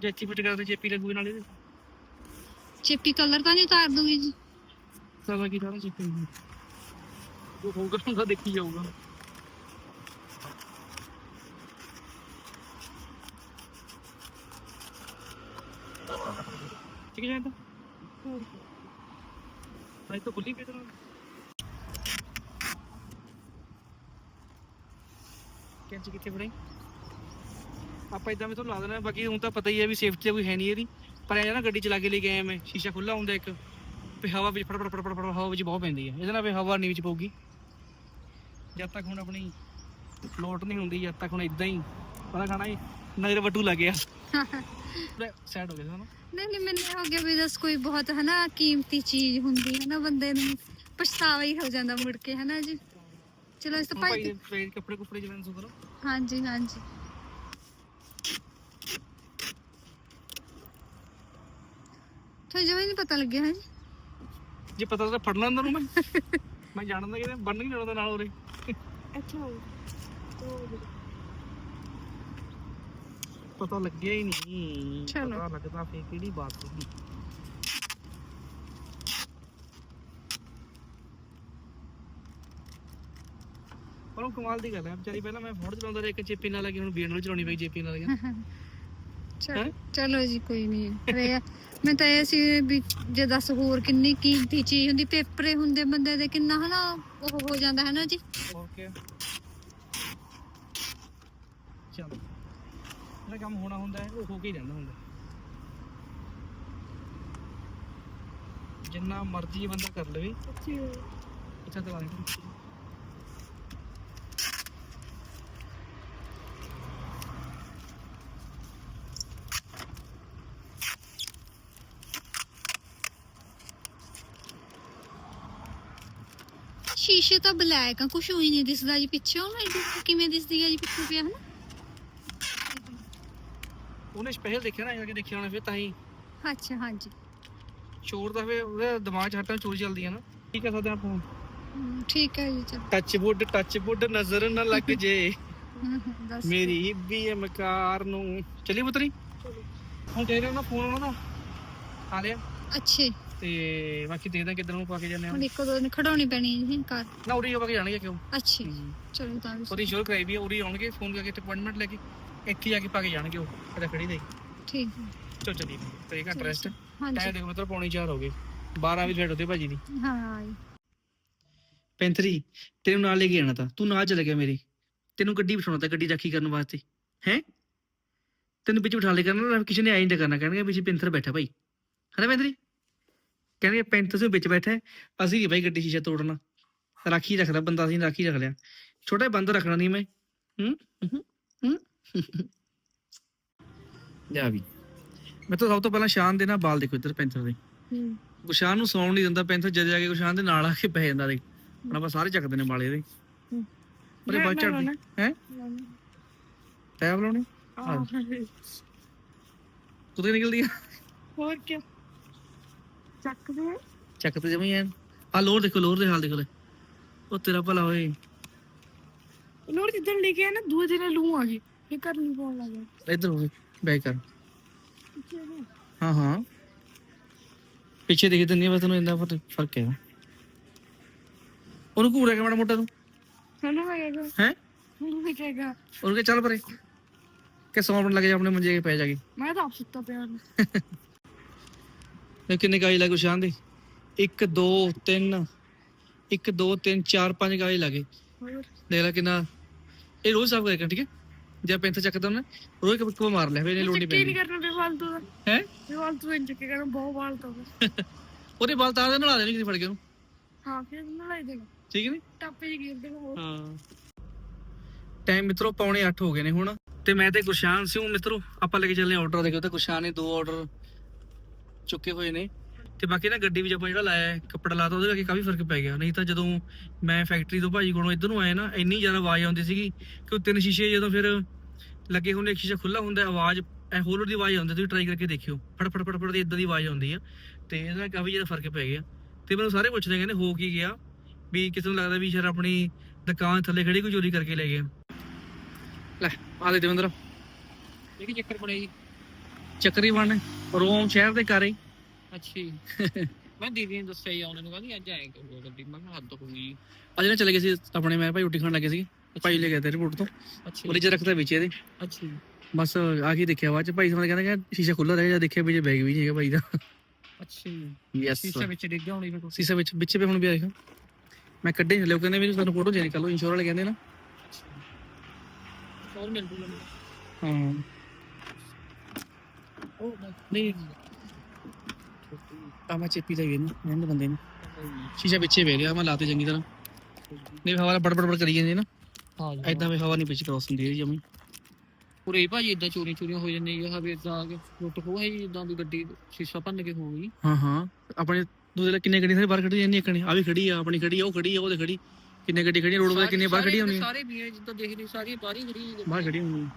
[SPEAKER 1] ਜੈਚੀ ਫਿੱਟ ਕਰਦੇ ਚੇਪੀ ਲੱਗੂਗੀ ਨਾਲ ਇਹਦੇ।
[SPEAKER 5] ਚਿੱਪੀ ਕਲਰ ਤਾਂ ਨਹੀਂ ਉਤਾਰ ਦੂਗੀ ਜੀ।
[SPEAKER 1] ਸਵਾ ਕੀ ਸਾਰਾ ਚੇਪੀ ਜੋ ਹੋਊਗਾ ਹੁੰਦਾ ਦੇਖੀ ਜਾਊਗਾ। ਠੀਕ ਹੈ ਜਾਂਦਾ ਭਾਈ ਤਾਂ ਖੁੱਲੀ ਪਈ ਤਰ੍ਹਾਂ ਕੈਂਚੀ ਕਿੱਥੇ ਫੜੀ ਆਪਾਂ ਇਦਾਂ ਮੈਂ ਤੁਹਾਨੂੰ ਲਾ ਦੇਣਾ ਬਾਕੀ ਹੁਣ ਤਾਂ ਪਤਾ ਹੀ ਹੈ ਵੀ ਸੇਫਟੀ ਕੋਈ ਹੈ ਨਹੀਂ ਇਹਦੀ। ਪਰ ਇਹ ਨਾ ਗੱਡੀ ਚਲਾ ਕੇ ਲੈ ਕੇ ਮੈਂ ਸ਼ੀਸ਼ਾ ਖੁੱਲਾ ਹੁੰਦਾ ਇੱਕ ਵੀ ਹਵਾ ਵਿੱਚ ਫੜ ਫੜ ਫੜ ਫੜ ਹਵਾ ਵਿੱਚ ਬਹੁਤ ਪੈਂਦੀ ਹੈ। ਇਹਦੇ ਨਾਲ ਵੀ ਹਵਾ ਨਹੀਂ ਵਿੱਚ ਪਊਗੀ। ਜਦ ਤੱਕ ਹੁਣ ਆਪਣੀ ਲੋਟ ਨਹੀਂ ਹੁੰਦੀ ਜਦ ਤੱਕ ਹੁਣ ਇਦਾਂ ਹੀ ਪਤਾ ਖਾਣਾ ਹੀ ਨਜ਼ਰ ਵਟੂ ਲੱਗ ਗਿਆ। ਸੈਡ ਹੋ ਗਿਆ ਨਾ
[SPEAKER 5] ਨਹੀਂ ਨਹੀਂ ਮੈਨੂੰ ਹੋ ਗਿਆ ਵੀ ਦੱਸ ਕੋਈ ਬਹੁਤ ਹੈ ਨਾ ਕੀਮਤੀ ਚੀਜ਼ ਹੁੰਦੀ ਹੈ ਨਾ ਬੰਦੇ ਨੂੰ। ਪਛਤਾਵਾ ਹੀ ਹੋ ਜਾਂਦਾ ਮੁੜ ਕੇ ਹਨਾ ਜੀ। ਚਲੋ ਇਸ ਤੋਂ
[SPEAKER 1] ਭਾਈ ਕੱਪੜੇ ਕੁਪੜੇ ਜਿਵੇਂ ਸੋ ਕਰੋ।
[SPEAKER 5] ਹਾਂਜੀ ਹਾਂਜੀ। ਤੁਹਾਨੂੰ ਜਮਾਂ ਹੀ ਨਹੀਂ ਪਤਾ ਲੱਗਿਆ ਹੈ ਜੀ।
[SPEAKER 1] ਜੇ ਪਤਾ ਤਾਂ ਫੜ ਲੈਂਦਾ ਨੂੰ ਮੈਂ। ਮੈਂ ਜਾਣਦਾ ਕਿ ਬੰਨ ਨਹੀਂ ਜਾਣਦਾ ਨਾਲ ਉਰੇ।
[SPEAKER 5] ਅੱਛਾ।
[SPEAKER 1] ਪਤਾ ਲੱਗਿਆ ਹੀ ਨਹੀਂ।
[SPEAKER 5] ਚਲੋ।
[SPEAKER 1] ਪਤਾ ਲੱਗਦਾ ਫੇਰ ਕਿਹੜੀ ਬਾਤ ਹੋਗੀ ਪਰ ਉਹ ਕਮਾਲ ਦੀ ਗੱਲ ਹੈ। ਵਿਚਾਰੀ ਪਹਿਲਾਂ ਮੈਂ ਫੋਨ ਚਲਾਉਂਦਾ ਰਿਹਾ ਇੱਕ ਚੇਪੀ ਨਾਲ ਲੱਗੀ ਹੁਣ ਬੀਐਨ ਨਾਲ ਚਲਾਉਣੀ ਪਈ ਚੇਪੀ ਨਾਲ ਲੱਗੀ
[SPEAKER 5] ਚਲੋ
[SPEAKER 1] ਹੈਂ?
[SPEAKER 5] ਚਲੋ ਜੀ ਕੋਈ ਨਹੀਂ ਰੇ ਮੈਂ ਤਾਂ ਇਹ ਸੀ ਵੀ ਜੇ ਦੱਸ ਹੋਰ ਕਿੰਨੀ ਕੀਮਤੀ ਚੀਜ਼ ਹੁੰਦੀ ਪੇਪਰੇ ਹੁੰਦੇ ਬੰਦੇ ਦੇ ਕਿੰਨਾ ਹਨਾ ਉਹ ਹੋ ਜਾਂਦਾ ਹੈ ਨਾ ਜੀ
[SPEAKER 1] ਓਕੇ ਚਲੋ। ਜਿਹੜਾ ਕੰਮ ਹੋਣਾ ਹੁੰਦਾ ਹੈ ਉਹ ਹੋ ਕੇ ਹੀ ਰਹਿੰਦਾ ਹੁੰਦਾ। ਜਿੰਨਾ ਮਰਜ਼ੀ ਬੰਦਾ ਕਰ ਲਵੇ। ਅੱਛਾ। ਦਵਾ ਦੇ
[SPEAKER 5] ਸ਼ੀਸ਼ੇ ਤਾਂ ਬਲੈਕ ਆ ਕੁਝ ਹੋਈ ਨਹੀਂ ਦਿਸਦਾ ਜੀ ਪਿੱਛੋਂ ਨਾ ਕਿਵੇਂ ਦਿਸਦੀ ਹੈ ਜੀ ਪਿੱਛੋਂ ਪਿਆ ਹਨਾ?
[SPEAKER 1] ਉਹਨੇ ਸਪੈਸ਼ਲ ਦੇਖਿਆ ਨਾ ਇਹ ਦੇਖਿਆ ਹੋਣਾ ਫਿਰ ਤਾਂ ਹੀ।
[SPEAKER 5] ਅੱਛਾ ਹਾਂਜੀ।
[SPEAKER 1] ਚੋਰ ਦਾ ਫਿਰ ਉਹਦੇ ਦਿਮਾਗ 'ਚ ਹਟਾ ਚੋਰੀ ਚੱਲਦੀ ਹੈ ਨਾ। ਕੀ ਕਰ ਸਕਦੇ ਆਪਾਂ
[SPEAKER 5] ਠੀਕ ਹੈ ਜੀ ਚਲੋ।
[SPEAKER 1] ਟੱਚ ਵੁੱਡ ਟੱਚ ਵੁੱਡ ਨਜ਼ਰ ਨਾ ਲੱਗ ਜੇ। ਮੇਰੀ ਬੀਐਮ ਕਾਰ ਨੂੰ। ਚਲੀ ਪੁੱਤਰੀ। ਹੁਣ ਦੇ ਰਹੇ ਫੋਨ ਉਹਨਾਂ ਦਾ। ਆ ਲਿਆ।
[SPEAKER 5] ਅੱਛੇ।
[SPEAKER 1] ਤੇ ਬਾਕੀ ਦੇਖਦੇ ਕਿੱਧਰ ਨੂੰ ਪਾ ਕੇ ਜਾਂਦੇ
[SPEAKER 5] ਹੁਣ
[SPEAKER 1] ਆ
[SPEAKER 5] ਇੱਕ ਦੋ ਦਿਨ ਖੜਾਉਣੀ ਪੈਣੀ ਹੈ ਜੀ ਕਾਰ
[SPEAKER 1] ਨਾ ਉਰੀ ਪਾ ਕੇ ਜਾਣਗੇ ਕਿਉਂ?
[SPEAKER 5] ਅੱਛੇ ਚਲੋ ਤਾਂ ਵੀ
[SPEAKER 1] ਉਹਦੀ ਸ਼ੋਰ ਕਰਾਈ ਵੀ ਆ, ਉਰੀ ਆਉਣਗੇ ਫੋਨ ਕਰਕੇ ਤੇ ਅਪਾਇੰਟਮੈਂਟ ਲੈ ਕੇ ਇੱਥੇ ਆ ਕੇ ਪਾ ਕੇ ਜਾਣਗੇ ਉਹ ਕਿਤੇ ਖੜੀ ਦੇ
[SPEAKER 5] ਠੀਕ ਹੈ।
[SPEAKER 1] ਚਲ ਚੱਲੀ ਤੇ ਘੰਟਾ ਰੈਸਟ ਟਾਈਮ
[SPEAKER 5] ਹਾਂਜੀ।
[SPEAKER 1] ਦੇਖੋ ਮਤਲਬ ਪੌਣੀ 4 ਹੋ ਗਏ। 12 ਵੀ ਫੇਟ ਉਹਦੇ ਭਾਜੀ ਦੀ।
[SPEAKER 5] ਹਾਂ ਜੀ।
[SPEAKER 1] ਪੈਂਥਰੀ ਤੈਨੂੰ ਨਾਲ ਲੈ ਕੇ ਆਣਾ ਤਾਂ। ਤੂੰ ਨਾਲ ਚਲੇ ਗਿਆ ਮੇਰੇ। ਤੈਨੂੰ ਗੱਡੀ ਬਿਠਾਉਣਾ ਤਾਂ ਗੱਡੀ ਰਾਖੀ ਕਰਨ ਵਾਸਤੇ। ਹੈ? ਤੈਨੂੰ ਵਿੱਚ ਬਿਠਾ ਲੈ ਕਰਨਾ ਕਿਸੇ ਨੇ ਆਈ ਨਹੀਂ ਕਰਨਾ। ਕਹਿਣਗੇ ਵਿੱਚ ਪੈਂਥਰ ਬੈਠਾ ਭਾਈ। ਹਨਾ ਪੈਂਥਰੀ? ਕਹਿਣਗੇ ਪੈਂਥਰ ਸੇ ਵਿੱਚ ਬੈਠਾ ਹੈ, ਅਸੀਂ ਨਹੀਂ ਭਾਈ ਗੱਡੀ ਸ਼ੀਸ਼ਾ ਤੋੜਨਾ। ਰਾਖੀ ਰੱਖਦਾ ਬੰਦਾ ਅਸੀਂ ਰਾਖੀ ਰੱਖ ਲਿਆ। ਛੋਟਾ ਜਿਹਾ ਬੰਦ ਰੱਖਣਾ ਨਹੀਂ ਮੈਂ। ਹੂੰ? ਹੂੰ, ਹੂੰ? ਜਾ ਵੀ। ਮੈਂ ਤਾਂ ਸਭ ਤੋਂ ਪਹਿਲਾਂ ਸ਼ਾਨ ਦੇ ਨਾਲ ਬਾਲ ਦੇਖੋ ਇੱਧਰ ਪੈਂਥਰ ਦੇ।
[SPEAKER 5] ਹਮ,
[SPEAKER 1] ਗੁਸ਼ਾਨ ਨੂੰ ਸੌਣ ਨਹੀਂ ਦਿੰਦਾ ਪੈਂਥਰ ਜਦ ਜਾ ਕੇ ਗੁਸ਼ਾਨ ਦੇ ਨਾਲ ਆ ਕੇ ਪੈ ਜਾਂਦਾ ਦੇ ਹੁਣ ਆਪਾਂ ਸਾਰੇ ਚੱਕਦੇ ਨੇ ਵਾਲੇ ਦੇ।
[SPEAKER 5] ਹਮ।
[SPEAKER 1] ਉਹਦੇ ਬਾਅਦ ਚੜਦੀ ਹੈ? ਟੈਬ ਲਾਉਣੀ?
[SPEAKER 2] ਆਹ,
[SPEAKER 1] ਕੁੱਤੇ ਨਿਕਲਦੀ ਆ।
[SPEAKER 2] ਹੋਰ ਕੀ ਚੱਕ
[SPEAKER 1] ਤੇ ਜਮੀ ਐ ਆ। ਲੋਰ ਦੇਖੋ ਲੋਰ ਦੇ ਹਾਲ ਦੇਖੋ ਲੈ ਉਹ ਤੇਰਾ ਭਲਾ ਹੋਏ
[SPEAKER 2] ਲੋੜ ਜਿੱਦਣ ਲੈ ਕੇ ਆਇਆ ਨਾ ਦੂਏ ਦਿਨ ਲੂ ਆ ਗਈ। ਇਹ ਕਰ ਨਹੀਂ ਪਾਉਣ ਲੱਗਾ
[SPEAKER 1] ਇੱਧਰ ਹੋਵੇ ਬੈਕ ਕਰ। ਹਾਂ ਹਾਂ। ਪਿੱਛੇ ਦੇਖ ਦਿੰਦੀ ਆ ਬਸ ਤੈਨੂੰ ਇੰਨਾ ਫ਼ਰਕ ਫ਼ਰਕ ਹੈ ਉਹਨੂੰ ਘੂਰਿਆ ਕਿ ਮਾੜਾ ਮੋਟਾ ਤੂੰ।
[SPEAKER 2] ਸਾਨੂੰ ਮੈਂ ਕਹੇਗਾ
[SPEAKER 1] ਹੈ?
[SPEAKER 2] ਮੈਨੂੰ ਵੀ ਕਹੇਗਾ
[SPEAKER 1] ਉਹਨੂੰ ਕਿ ਚੱਲ ਪਰੇ। ਕਿ ਸੌਣ ਲੱਗ ਜਾ ਆਪਣੇ ਮੰਜੇ ਤੇ ਪੈ ਜਾਗੇ
[SPEAKER 2] ਮੈਂ ਤਾਂ ਆਪ ਸੁੱਤਾ ਪਿਆ। ਹਾਂ
[SPEAKER 1] ਇਹ ਕਿੰਨੇ ਗਾਈ ਲੱਗੇ ਸ਼ਾਨ ਦੇ? 1 2 3 1 2 3 4 5 ਗਾਈ ਲੱਗੇ। ਦੇਖ ਲੈ ਕਿੰਨਾ। ਇਹ ਰੋਜ਼ ਸਾਫ਼ ਕਰਿਆ ਕਰ ਠੀਕ ਹੈ? ਜੇ ਪੈਂਥਰ ਚੱਕਦਾ ਉਹਨੇ ਰੋਜ਼ ਕਬ ਕੋ ਮਾਰ ਲਿਆ ਫੇ ਇਹਨੇ ਲੋੜ ਨਹੀਂ
[SPEAKER 2] ਨਹੀਂ
[SPEAKER 1] ਪੈਂਦੀ
[SPEAKER 2] ਕਰਨਾ ਬੇਫਾਲਤੂ ਦਾ।
[SPEAKER 1] ਹੈ?
[SPEAKER 2] ਬੇਫਾਲਤੂ ਦਾ ਚੱਕੇ ਕਰਨਾ ਬਹੁਤ ਫਾਲਤੂ ਦਾ।
[SPEAKER 1] ਉਹਦੇ ਬਾਲ ਤਾਂ ਦੇ ਨਲਾ ਦੇਣੀ ਕਿਤੇ ਫੜ ਕੇ ਉਹਨੂੰ।
[SPEAKER 2] ਹਾਂ ਫਿਰ ਨਲਾਈ ਦੇਣਾ।
[SPEAKER 1] ਠੀਕ ਨਹੀਂ
[SPEAKER 2] ਟਾਪੇ ਜੀ ਗੇਰ ਹੋਰ
[SPEAKER 1] ਹਾਂ। ਟਾਈਮ ਮਿੱਤਰੋ ਪੌਣੇ 8 ਹੋ ਗਏ ਨੇ ਹੁਣ। ਤੇ ਮੈਂ ਤੇ ਗੁਰਸ਼ਾਨ ਸਿੰਘ ਮਿੱਤਰੋ ਆਪਾਂ ਲੈ ਕੇ ਚੱਲੇ ਆਰਡਰ ਦੇਖੋ ਤੇ ਗੁਰਸ਼ਾਨ ਨੇ ਦੋ ਆਰਡਰ ਚੁੱਕੇ ਹੋਏ ਨੇ। ਤੇ ਬਾਕੀ ਨਾ ਗੱਡੀ ਵਿੱਚ ਆਪਾਂ ਜਿਹੜਾ ਲਾਇਆ ਕੱਪੜਾ ਲਾਤਾ, ਉਹਦੇ ਕਰਕੇ ਕਾਫੀ ਫ਼ਰਕ ਪੈ ਗਿਆ। ਨਹੀਂ ਤਾਂ ਜਦੋਂ ਮੈਂ ਫੈਕਟਰੀ ਤੋਂ ਭਾਜੀ ਕੋਲੋਂ ਇੱਧਰ ਨੂੰ ਆਇਆ ਨਾ, ਇੰਨੀ ਜ਼ਿਆਦਾ ਆਵਾਜ਼ ਆਉਂਦੀ ਸੀਗੀ ਕਿ ਉਹ ਤਿੰਨ ਸ਼ੀਸ਼ੇ ਜਦੋਂ ਫਿਰ ਲੱਗੇ ਹੁੰਦੇ ਇੱਕ ਸ਼ੀਸ਼ਾ ਖੁੱਲਾ ਹੁੰਦਾ, ਆਵਾਜ਼ ਐ ਹੋਲਰ ਦੀ ਆਵਾਜ਼ ਆਉਂਦੀ, ਤੁਸੀਂ ਟਰਾਈ ਕਰਕੇ ਦੇਖਿਓ। ਫੜ ਫੜ ਫੜ ਫੜ ਦੀ ਇਦਾਂ ਦੀ ਆਵਾਜ਼ ਆਉਂਦੀ ਆ। ਤੇ ਇਹਦੇ ਨਾਲ ਕਾਫੀ ਜ਼ਿਆਦਾ ਫ਼ਰਕ ਪੈ ਗਿਆ। ਤੇ ਮੈਨੂੰ ਸਾਰੇ ਪੁੱਛਦੇ ਕਹਿੰਦੇ, ਹੋ ਕੀ ਗਿਆ? ਵੀ ਕਿਸੇ ਨੂੰ ਲੱਗਦਾ ਵੀ ਸ਼ਰ ਆਪਣੀ ਦੁਕਾਨ ਥੱਲੇ ਖੜੀ ਕੋਈ ਚੋਰੀ ਕਰਕੇ ਲੈ ਗਿਆ। ਲੈ, ਆ ਦੇ ਦੇਵੰਦਰ।
[SPEAKER 2] ਇਹ ਕੀ ਚੱਕਰ ਬਣਿਆ ਜੀ?
[SPEAKER 1] ਚੱਕਰੀ ਬਣ ਰੋਮ ਸ਼ਹਿਰ ਦੇ ਕਾਰੇ
[SPEAKER 2] ਅੱਛੀ ਮੈਂ ਦੀਦੀ ਨੇ ਦੱਸਿਆ ਹੀ ਉਹਨਾਂ ਨੂੰ ਕਹਿੰਦੀ ਅੱਜ ਆਏ ਕਿ ਗੱਡੀ। ਮੈਂ ਕਿਹਾ ਹੱਦ ਹੋ ਗਈ।
[SPEAKER 1] ਅੱਜ ਨਾ ਚਲੇ ਗਏ ਸੀ ਆਪਣੇ ਮੈਂ ਭਾਈ ਰੋਟੀ ਖਾਣ ਲੱਗੇ ਸੀ ਭਾਈ ਲੈ ਗਿਆ ਤੇ ਰਿਪੋਰਟ ਤੋਂ।
[SPEAKER 2] ਅੱਛੀ
[SPEAKER 1] ਉਹਦੇ ਚ ਰੱਖਦਾ ਵਿੱਚ ਇਹਦੇ।
[SPEAKER 2] ਅੱਛੀ
[SPEAKER 1] ਬਸ ਆ ਕੇ ਦੇਖਿਆ ਬਾਅਦ ਚ। ਭਾਈ ਸਮਝ ਕਹਿੰਦਾ ਕਿ ਸ਼ੀਸ਼ਾ ਖੁੱਲਾ ਰਹਿ ਜਾ ਦੇਖਿਆ ਵੀ ਬੈਗ ਵੀ ਨਹੀਂ ਹੈਗਾ ਭਾਈ ਦਾ।
[SPEAKER 2] ਅੱਛੀ
[SPEAKER 1] ਯੈਸ
[SPEAKER 2] ਸ਼ੀਸ਼ੇ ਵਿੱਚ ਡਿੱਗ ਗਿਆ ਹੋਣੀ ਫਿਰ
[SPEAKER 1] ਸੀਸਾ ਵਿੱਚ ਵਿੱਚ ਵੀ ਹੁਣ ਵੀ ਆਏਗਾ। ਮੈਂ ਕੱਢੇ ਹਲੇ ਉਹ ਕਹਿੰਦੇ ਵੀ ਤੁਹਾਨੂੰ ਫੋਟੋ ਕਰ ਲਓ ਇੰਸ਼ੋਰ ਵਾਲੇ ਕਹਿੰਦੇ ਨਾ।
[SPEAKER 2] ਹੋਰ ਮਿਲ ਜੂ
[SPEAKER 1] ਹਾਂ।
[SPEAKER 2] ਉਹ
[SPEAKER 1] ਨਹੀਂ ਆ ਮੈਂ ਚੇਪੀ ਦਾ ਹੀ ਨਾ ਇਹਨਾਂ ਬੰਦੇ ਨੂੰ। ਸ਼ੀਸ਼ਾ ਪਿੱਛੇ ਵੇ ਲਿਆ ਮੈਂ ਲਾਤੇ ਚੰਗੀ ਤਰ੍ਹਾਂ। ਨਹੀਂ ਹਵਾ ਬੜ ਬੜ ਬੜ ਕਰੀ ਜਾਂਦੀ ਹੈ ਨਾ।
[SPEAKER 2] ਹਾਂ
[SPEAKER 1] ਐਦਾਂ ਵੀ ਹਵਾ ਨਹੀਂ ਵਿੱਚ ਕ੍ਰੋਸ ਹੁੰਦੀ ਹੈ ਜਮੀ।
[SPEAKER 2] ਉਰੇ ਭਾਜੀ ਇਦਾਂ ਚੋਰੀ ਚੋਰੀਆਂ ਹੋ ਜਾਂਦੀਆਂ ਇਹ ਵੀ ਇਦਾਂ ਆ ਕੇ ਲੁੱਟ ਹੈ ਜੀ ਇਦਾਂ ਦੀ ਗੱਡੀ ਸ਼ੀਸ਼ਾ ਭੰਨ ਕੇ ਹੋ ਗਈ
[SPEAKER 1] ਹਾਂ ਹਾਂ। ਆਪਣੇ ਦੂਜੇ ਲੱਗ ਕਿੰਨੇ ਗੱਡੀਆਂ ਸਾਰੇ ਬਾਹਰ ਖੜੀ ਜਾਂਦੀਆਂ ਕਣੇ ਆ ਵੀ ਖੜੀ ਆ ਆਪਣੀ ਖੜੀ ਆ ਉਹ ਖੜੀ ਆ ਉਹ ਤੇ ਖੜੀ ਕਿੰਨੇ ਗੱਡੀ ਖੜੀਆਂ ਰੋਡ 'ਤੇ ਕਿੰਨੇ ਬਾਹਰ ਖੜੀਆਂ ਹੁੰਦੀਆਂ
[SPEAKER 6] ਸਾਰੇ ਵੀ ਹੈ ਜਿੱਦਾਂ ਦੇਖ ਰਹੀ ਸਾਰੀ ਬਾਹਰ ਹੀ ਖੜੀ ਹੈ
[SPEAKER 1] ਬਾਹਰ ਖੜੀਆਂ ਹੁੰਦੀਆਂ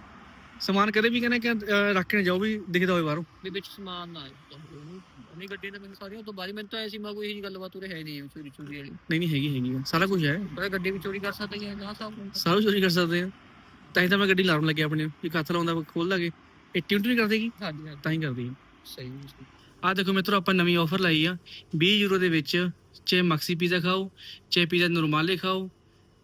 [SPEAKER 1] ਸਮਾਨ ਕਦੇ ਵੀ ਕਹਿੰਦੇ ਕਿ ਅਹ, ਰੱਖ ਕੇ ਨਾ ਜਾਓ ਵੀ ਦਿਖਦਾ ਹੋਵੇ ਬਾਹਰੋਂ।
[SPEAKER 6] ਵੀ ਵਿੱਚ ਸਮਾਨ ਨਾ ਆਏ। ਉਹਨੀ ਗੱਡੀ ਤਾਂ ਮੈਨੂੰ ਸਾਰੀਆਂ ਤੋਂ ਬਾਅਦ ਮੈਨੂੰ ਤਾਂ ਐਸੀ ਮਾ ਕੋਈ ਇਹੋ ਗੱਲਬਾਤ ਉਰੇ ਹੈ ਨਹੀਂ ਚੋਰੀ ਚੋਰੀ ਵਾਲੀ।
[SPEAKER 1] ਨਹੀਂ ਨਹੀਂ ਹੈਗੀ ਹੈਗੀ ਆ। ਸਾਰਾ ਕੁਝ ਹੈ।
[SPEAKER 6] ਪਰ ਗੱਡੀ ਵੀ ਚੋਰੀ ਕਰ ਸਕਦੇ ਹੈ ਨਾ ਸਾਹਿਬ
[SPEAKER 1] ਸਾਰਾ ਚੋਰੀ ਕਰ ਸਕਦੇ ਆ। ਤਾਂ ਹੀ ਤਾਂ ਮੈਂ ਗੱਡੀ ਲਾਉਣ ਲੱਗਿਆ ਆਪਣੇ ਵੀ ਕੱਥ ਲਾਉਂਦਾ ਖੋਲ ਲਾਗੇ ਇਹ ਟਿਊਟ ਨਹੀਂ ਕਰਦੇਗੀ
[SPEAKER 6] ਹਾਂਜੀ ਹਾਂਜੀ।
[SPEAKER 1] ਤਾਂ ਹੀ ਕਰਦੀ ਆ।
[SPEAKER 6] ਸਹੀ ਹੈ।
[SPEAKER 1] ਆ ਦੇਖੋ ਮਿੱਤਰੋ ਆਪਾਂ ਨਵੀਂ ਆਫਰ ਲਾਈ ਆ। 20 ਯੂਰੋ ਦੇ ਵਿੱਚ ਚਾਹੇ ਮਕਸੀ ਪੀਜ਼ਾ ਖਾਓ ਚਾਹੇ ਪੀਜ਼ਾ ਨਰਮਾਲੇ ਖਾਓ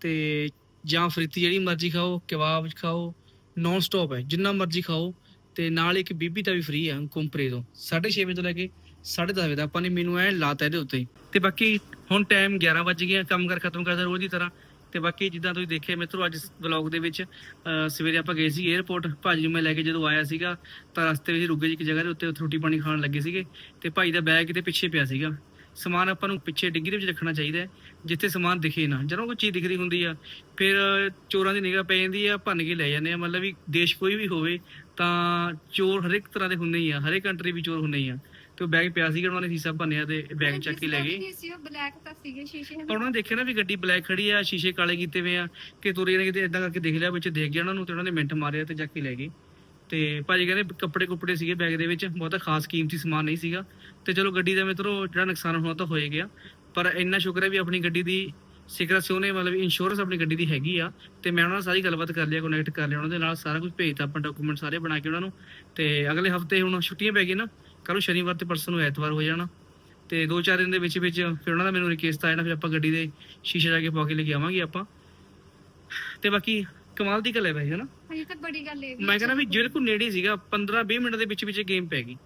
[SPEAKER 1] ਤੇ ਜਾਂ ਫਰੀਤੀ ਜਿਹੜੀ ਮਰਜ਼ੀ ਖਾਓ ਕਬਾਬ ਖਾਓ ਨੌਨ ਸਟਾਪ ਹੈ। ਜਿੰਨਾ ਮਰਜ਼ੀ ਖਾਓ ਤੇ ਨਾਲ ਇੱਕ ਬੀਬੀ ਦਾ ਵੀ ਫ੍ਰੀ ਹੈ ਕੁੰਪਰੇ ਤੋਂ। 6:30 ਵਜੇ ਤੋਂ ਲੈ ਕੇ 10:30 ਵਜੇ ਦਾ ਆਪਾਂ ਨੇ ਮੈਨੂੰ ਐ ਲਾਤਾ ਇਹਦੇ ਉੱਤੇ ਤੇ ਬਾਕੀ ਹੁਣ ਟਾਈਮ 11 ਵੱਜ ਗਿਆ ਕੰਮ ਕਰ ਖਤਮ ਕਰਦਾ ਰੋਜ਼ ਦੀ ਤਰ੍ਹਾਂ। ਤੇ ਬਾਕੀ ਜਿੱਦਾਂ ਤੁਸੀਂ ਦੇਖਿਆ ਮਿੱਤਰੋ, ਅੱਜ ਵਲੌਗ ਦੇ ਵਿੱਚ ਸਵੇਰੇ ਆਪਾਂ ਗਏ ਸੀ 에어ਪੋਰਟ ਭਾਜੀ ਨੂੰ ਮੈਂ ਲੈ ਕੇ ਜਦੋਂ ਆਇਆ ਸੀਗਾ, ਤਾਂ ਰਸਤੇ ਵਿੱਚ ਰੁਕੇ ਜੀ ਇੱਕ ਜਗ੍ਹਾ ਦੇ ਉੱਤੇ ਉੱਥੇ ਰੋਟੀ ਪਾਣੀ ਖਾਣ ਲੱਗੇ ਸੀਗੇ। ਤੇ ਭਾਈ ਦਾ ਬੈਗ ਕਿਤੇ ਪਿੱਛੇ ਪਿਆ ਸੀਗਾ। ਸਮਾਨ ਆਪਾਂ ਨੂੰ ਪਿੱਛੇ ਡਿੱਗੀ ਦੇ ਵਿੱਚ ਰੱਖਣਾ ਚਾਹੀਦਾ ਹੈ ਜਿੱਥੇ ਸਮਾਨ ਦਿਖੇ ਨਾ। ਜਦੋਂ ਕੋਈ ਚੀਜ਼ ਦਿਖਦੀ ਹੁੰਦੀ ਆ ਫਿਰ ਚੋਰਾਂ ਦੀ ਨਿਗਾਹ ਪੈ ਜਾਂਦੀ ਆ ਭੰਨ ਕੇ ਲੈ ਜਾਂਦੇ ਆ। ਮਤਲਬ ਵੀ ਦੇਸ਼ ਕੋਈ ਵੀ ਹੋਵੇ ਤਾਂ ਚੋਰ ਹਰ ਇੱਕ ਤਰ੍ਹਾਂ ਦੇ ਹੁੰਦੇ ਹੀ ਆ। ਹਰ ਇੱਕ ਕੰਟਰੀ ਵੀ ਚੋਰ ਹੁੰਦੇ ਹੀ ਆ। ਤੇ ਉਹ ਬੈਗ ਪਿਆ ਸੀਗਾ ਉਹਨਾਂ ਨੇ ਸੀਸਾ ਭੰਨਿਆ ਤੇ ਬੈਗ ਚੱਕ ਕੇ ਲੈ ਗਏ।
[SPEAKER 5] ਸੀ ਉਹ? ਬਲੈਕ ਤਾਂ ਸੀਗੇ ਸ਼ੀਸ਼ੇ
[SPEAKER 1] ਤਾਂ ਉਹਨਾਂ ਨੇ ਦੇਖਿਆ ਨਾ ਵੀ ਗੱਡੀ ਬਲੈਕ ਖੜੀ ਆ ਸ਼ੀਸ਼ੇ ਕਾਲੇ ਕੀਤੇ ਹੋਏ ਆ ਕਿ ਤੁਰੇ ਨੇ ਕਿਤੇ ਇਦਾਂ ਕਰਕੇ ਦੇਖ ਲਿਆ ਵਿੱਚ ਦੇਖ ਗਿਆ ਉਹਨਾਂ ਨੂੰ ਤੇ ਉਹਨਾਂ ਨੇ ਮਿੰਟ ਮਾਰਿਆ ਤੇ ਚੱਕ ਕੇ ਲੈ ਗਏ। ਤੇ ਭਾਜੀ ਕਹਿੰਦੇ ਕੱਪੜੇ ਕੁੱਪੜੇ ਸੀਗੇ ਬੈਗ ਦੇ ਵਿੱਚ, ਬਹੁਤਾ ਖਾਸ ਕੀਮਤੀ ਸਮਾਨ ਨਹੀਂ ਸੀਗਾ। ਤੇ ਚਲੋ ਗੱਡੀ ਦਾ ਮਿੱਤਰੋ, ਜਿਹੜਾ ਨੁਕਸਾਨ ਹੋਣਾ ਤਾਂ ਹੋਏ ਗਿਆ। ਪਰ ਇੰਨਾ ਸ਼ੁਕਰ ਹੈ ਵੀ ਆਪਣੀ ਗੱਡੀ ਦੀ ਸਿਕਰਸ ਉਹਨੇ ਮਤਲਬ ਇੰਸ਼ੋਰੈਂਸ ਆਪਣੀ ਗੱਡੀ ਦੀ ਹੈਗੀ ਆ। ਤੇ ਮੈਂ ਉਹਨਾਂ ਨਾਲ ਸਾਰੀ ਗੱਲਬਾਤ ਕਰ ਲਿਆ ਕਨੈਕਟ ਕਰ ਲਿਆ ਉਹਨਾਂ ਦੇ ਨਾਲ, ਸਾਰਾ ਕੁਝ ਭੇਜਤਾ ਆਪਾਂ ਡਾਕੂਮੈਂਟ ਸਾਰੇ ਬਣਾ ਕੇ ਉਹਨਾਂ ਨੂੰ। ਤੇ ਅਗਲੇ ਹਫ਼ਤੇ ਹੁਣ ਛੁੱਟੀਆਂ ਪੈ ਗਈਆਂ ਨਾ, ਕੱਲ੍ਹ ਸ਼ਨੀਵਾਰ ਤੇ ਪਰਸੋਂ ਨੂੰ ਐਤਵਾਰ ਹੋ ਜਾਣਾ। ਤੇ ਦੋ ਚਾਰ ਦਿਨ ਦੇ ਵਿੱਚ ਵਿੱਚ ਫਿਰ ਉਹਨਾਂ ਦਾ ਮੈਨੂੰ ਰਿਕਵੈਸਟ ਆਇਆ ਨਾ, ਫਿਰ ਆਪਾਂ ਗੱਡੀ ਦੇ ਸ਼ੀਸ਼ੇ ਜਾ ਕੇ ਪਾ ਕੇ ਲੈ ਕੇ ਆਵਾਂਗੇ ਆਪਾਂ। ਤੇ ਬਾਕੀ ਕਮਾਲ ਦੀ ਗੱਲ ਹੈ ਵੈਸੇ ਹਨਾ?
[SPEAKER 5] ਇਹ ਤਾਂ ਬੜੀ ਗੱਲ ਹੈ
[SPEAKER 1] ਮੈਂ ਕਹਿੰਦਾ ਵੀ ਬਿਲਕੁਲ ਨੇੜੇ ਸੀਗਾ 15 20 ਮਿੰਟ ਦੇ ਵਿੱਚ ਵਿੱਚ ਗੇਮ ਪੈ ਗਈ।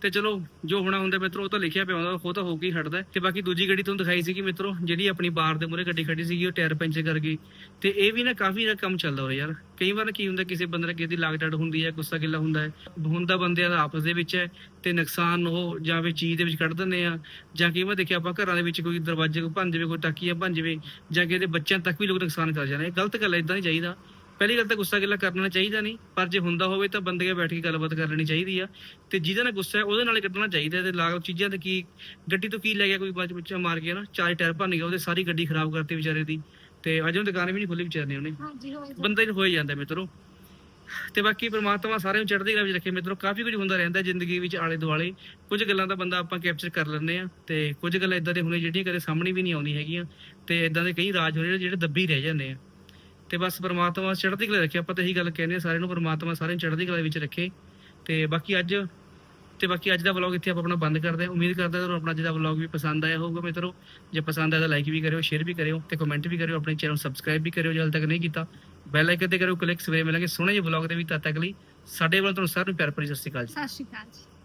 [SPEAKER 1] ਤੇ ਚਲੋ ਜੋ ਹੋਣਾ ਹੁੰਦਾ ਮਿੱਤਰੋ ਉਹ ਤਾਂ ਲਿਖਿਆ ਪਿਆ ਹੁੰਦਾ ਉਹ ਤਾਂ ਹੋ ਕੇ ਹੀ ਹਟਦਾ ਹੈ। ਤੇ ਬਾਕੀ ਦੂਜੀ ਗੱਡੀ ਤੁਹਾਨੂੰ ਦਿਖਾਈ ਸੀਗੀ ਮਿੱਤਰੋ ਜਿਹੜੀ ਆਪਣੀ ਬਾਰ ਦੇ ਮੂਹਰੇ ਗੱਡੀ ਖੜੀ ਸੀਗੀ ਉਹ ਟਾਇਰ ਪੈਂਚਰ ਕਰ ਗਈ। ਤੇ ਇਹ ਵੀ ਨਾ ਕਾਫੀ ਦਾ ਕੰਮ ਚੱਲਦਾ ਹੋ ਯਾਰ। ਕਈ ਵਾਰ ਕੀ ਹੁੰਦਾ ਕਿਸੇ ਬੰਦੇ ਨਾਲ ਕਿਸੇ ਦੀ ਲਾਗ ਡਾਟ ਹੁੰਦੀ ਹੈ ਗੁੱਸਾ ਗਿੱਲਾ ਹੁੰਦਾ ਹੈ। ਹੁੰਦਾ ਬੰਦਿਆਂ ਦਾ ਆਪਸ ਦੇ ਵਿੱਚ ਹੈ ਤੇ ਨੁਕਸਾਨ ਉਹ ਜਾਂ ਵੀ ਚੀਜ਼ ਦੇ ਵਿੱਚ ਕੱਢ ਦਿੰਦੇ ਆ। ਜਾਂ ਕਈ ਵਾਰ ਦੇਖਿਆ ਆਪਾਂ ਘਰਾਂ ਦੇ ਵਿੱਚ ਕੋਈ ਦਰਵਾਜ਼ੇ ਕੋ ਭੰਨ ਜਾਵੇ ਕੋਈ ਟਾਕੀਆਂ ਭੰਨ ਜਾਵੇ ਜਾਂ ਕਿਸੇ ਦੇ ਬੱਚਿਆਂ ਤੱਕ ਵੀ ਲੋਕ ਨੁਕਸਾਨ ਕਰ ਜਾਂਦੇ ਇਹ ਗਲਤ ਗੱਲ ਹੈ ਇਦਾਂ ਨਹੀਂ ਚਾਹੀਦਾ। ਪਹਿਲੀ ਗੱਲ ਤਾਂ ਗੁੱਸਾ ਗਿੱਲਾ ਕਰਨਾ ਚਾਹੀਦਾ ਨਹੀਂ ਪਰ ਜੇ ਹੁੰਦਾ ਹੋਵੇ ਤਾਂ ਬੰਦੇ ਕੇ ਬੈਠ ਕੇ ਗੱਲਬਾਤ ਕਰ ਲੈਣੀ ਚਾਹੀਦੀ ਆ। ਤੇ ਜਿਹਦੇ ਨਾਲ ਗੁੱਸਾ ਹੈ ਉਹਦੇ ਨਾਲ ਹੀ ਕੱਢਣਾ ਚਾਹੀਦਾ ਤੇ ਲਾਗ ਚੀਜ਼ਾਂ ਤੇ ਕੀ ਗੱਡੀ ਤੋਂ ਕੀ ਲੈ ਗਿਆ ਕੋਈ ਬਾਜ ਬੱਚਾ ਮਾਰ ਗਿਆ ਨਾ ਚਾਰ ਟਾਇਰ ਭੰਨ ਗਿਆ ਉਹਦੇ ਸਾਰੀ ਗੱਡੀ ਖਰਾਬ ਕਰਤੀ ਵਿਚਾਰੇ ਦੀ। ਤੇ ਅਜੇ ਉਹ ਦੁਕਾਨ ਵੀ ਨਹੀਂ ਖੁੱਲੀ ਵਿਚਾਰੇ ਨੇ ਉਹਨੇ। ਬੰਦਾ ਹੀ ਹੋ ਹੀ ਜਾਂਦਾ ਮਿੱਤਰੋ। ਤੇ ਬਾਕੀ ਪ੍ਰਮਾਤਮਾ ਸਾਰਿਆਂ ਨੂੰ ਚੜ੍ਹਦੀ ਕਲਾ ਵਿੱਚ ਰੱਖੇ। ਮਿੱਤਰੋ ਕਾਫੀ ਕੁਝ ਹੁੰਦਾ ਰਹਿੰਦਾ ਜ਼ਿੰਦਗੀ ਵਿੱਚ ਆਲੇ ਦੁਆਲੇ। ਕੁਝ ਗੱਲਾਂ ਦਾ ਬੰਦਾ ਆਪਾਂ ਕੈਪਚਰ ਕਰ ਲੈਂਦੇ ਆ ਤੇ ਕੁਝ ਗੱਲਾਂ ਇਦਾਂ ਦੇ ਹੁੰਦੇ ਜਿਹੜੀਆਂ ਕਦੇ ਸਾਹਮਣੇ ਵੀ ਨਹੀਂ ਆਉਂਦੀਆਂ ਹੈਗੀਆਂ। ਤੇ ਇਦਾਂ ਦੇ ਕਈ ਰਾਜ ਹੋ ਜਿਹੜੇ ਜਿਹੜੇ ਦੱਬੀ ਰਹਿ ਜਾਂਦੇ ਆ। ਤੇ ਬਸ ਪ੍ਰਮਾਤਮਾ ਚੜ੍ਹਦੀ ਕਲਾ ਰੱਖੇ। ਆਪਾਂ ਤਾਂ ਇਹੀ ਗੱਲ ਕਹਿੰਦੇ ਆ ਸਾਰਿਆਂ ਨੂੰ ਪਰਮਾਤਮਾ ਸਾਰਿਆਂ ਨੂੰ ਚੜ੍ਹਦੀ ਕਲਾ ਵਿੱਚ ਰੱਖੇ। ਤੇ ਬਾਕੀ ਅੱਜ, ਤੇ ਬਾਕੀ ਅੱਜ ਦਾ ਵਲੌਗ ਇੱਥੇ ਆਪਾਂ ਆਪਣਾ ਬੰਦ ਕਰਦੇ ਹਾਂ। ਉਮੀਦ ਕਰਦਾ ਤੁਹਾਨੂੰ ਆਪਣਾ ਅੱਜ ਦਾ ਵਲੌਗ ਵੀ ਪਸੰਦ ਆਇਆ ਹੋਊਗਾ ਮਿੱਤਰੋ। ਜੇ ਪਸੰਦ ਆਇਆ ਤਾਂ ਲਾਈਕ ਵੀ ਕਰਿਓ ਸ਼ੇਅਰ ਵੀ ਕਰਿਓ ਤੇ ਕਮੈਂਟ ਵੀ ਕਰਿਓ। ਆਪਣੇ ਚੈਨਲ ਸਬਸਕ੍ਰਾਈਬ ਵੀ ਕਰਿਓ ਜੇ ਹਾਲੇ ਤੱਕ ਨਹੀਂ ਕੀਤਾ। ਬੈਲ ਆਈਕਨ ਤੇ ਕਰਿਓ ਕਲਿੱਕ ਸਵੇਰੇ ਮਿਲਾਂਗੇ। ਸੋਹਣੇ ਜਿਹੇ ਵਲੌਗ ਦੇ ਵੀ, ਤਦ ਤੱਕ ਲਈ ਸਾਡੇ ਵੱਲ ਤੁਹਾਨੂੰ ਸਾਰਿਆਂ ਨੂੰ ਪਿਆਰ ਭਰੀ ਸਤਿ ਸ਼੍ਰੀ ਅਕਾਲ ਜੀ।
[SPEAKER 5] ਸਤਿ ਸ਼੍ਰੀ ਅਕਾਲ ਜੀ।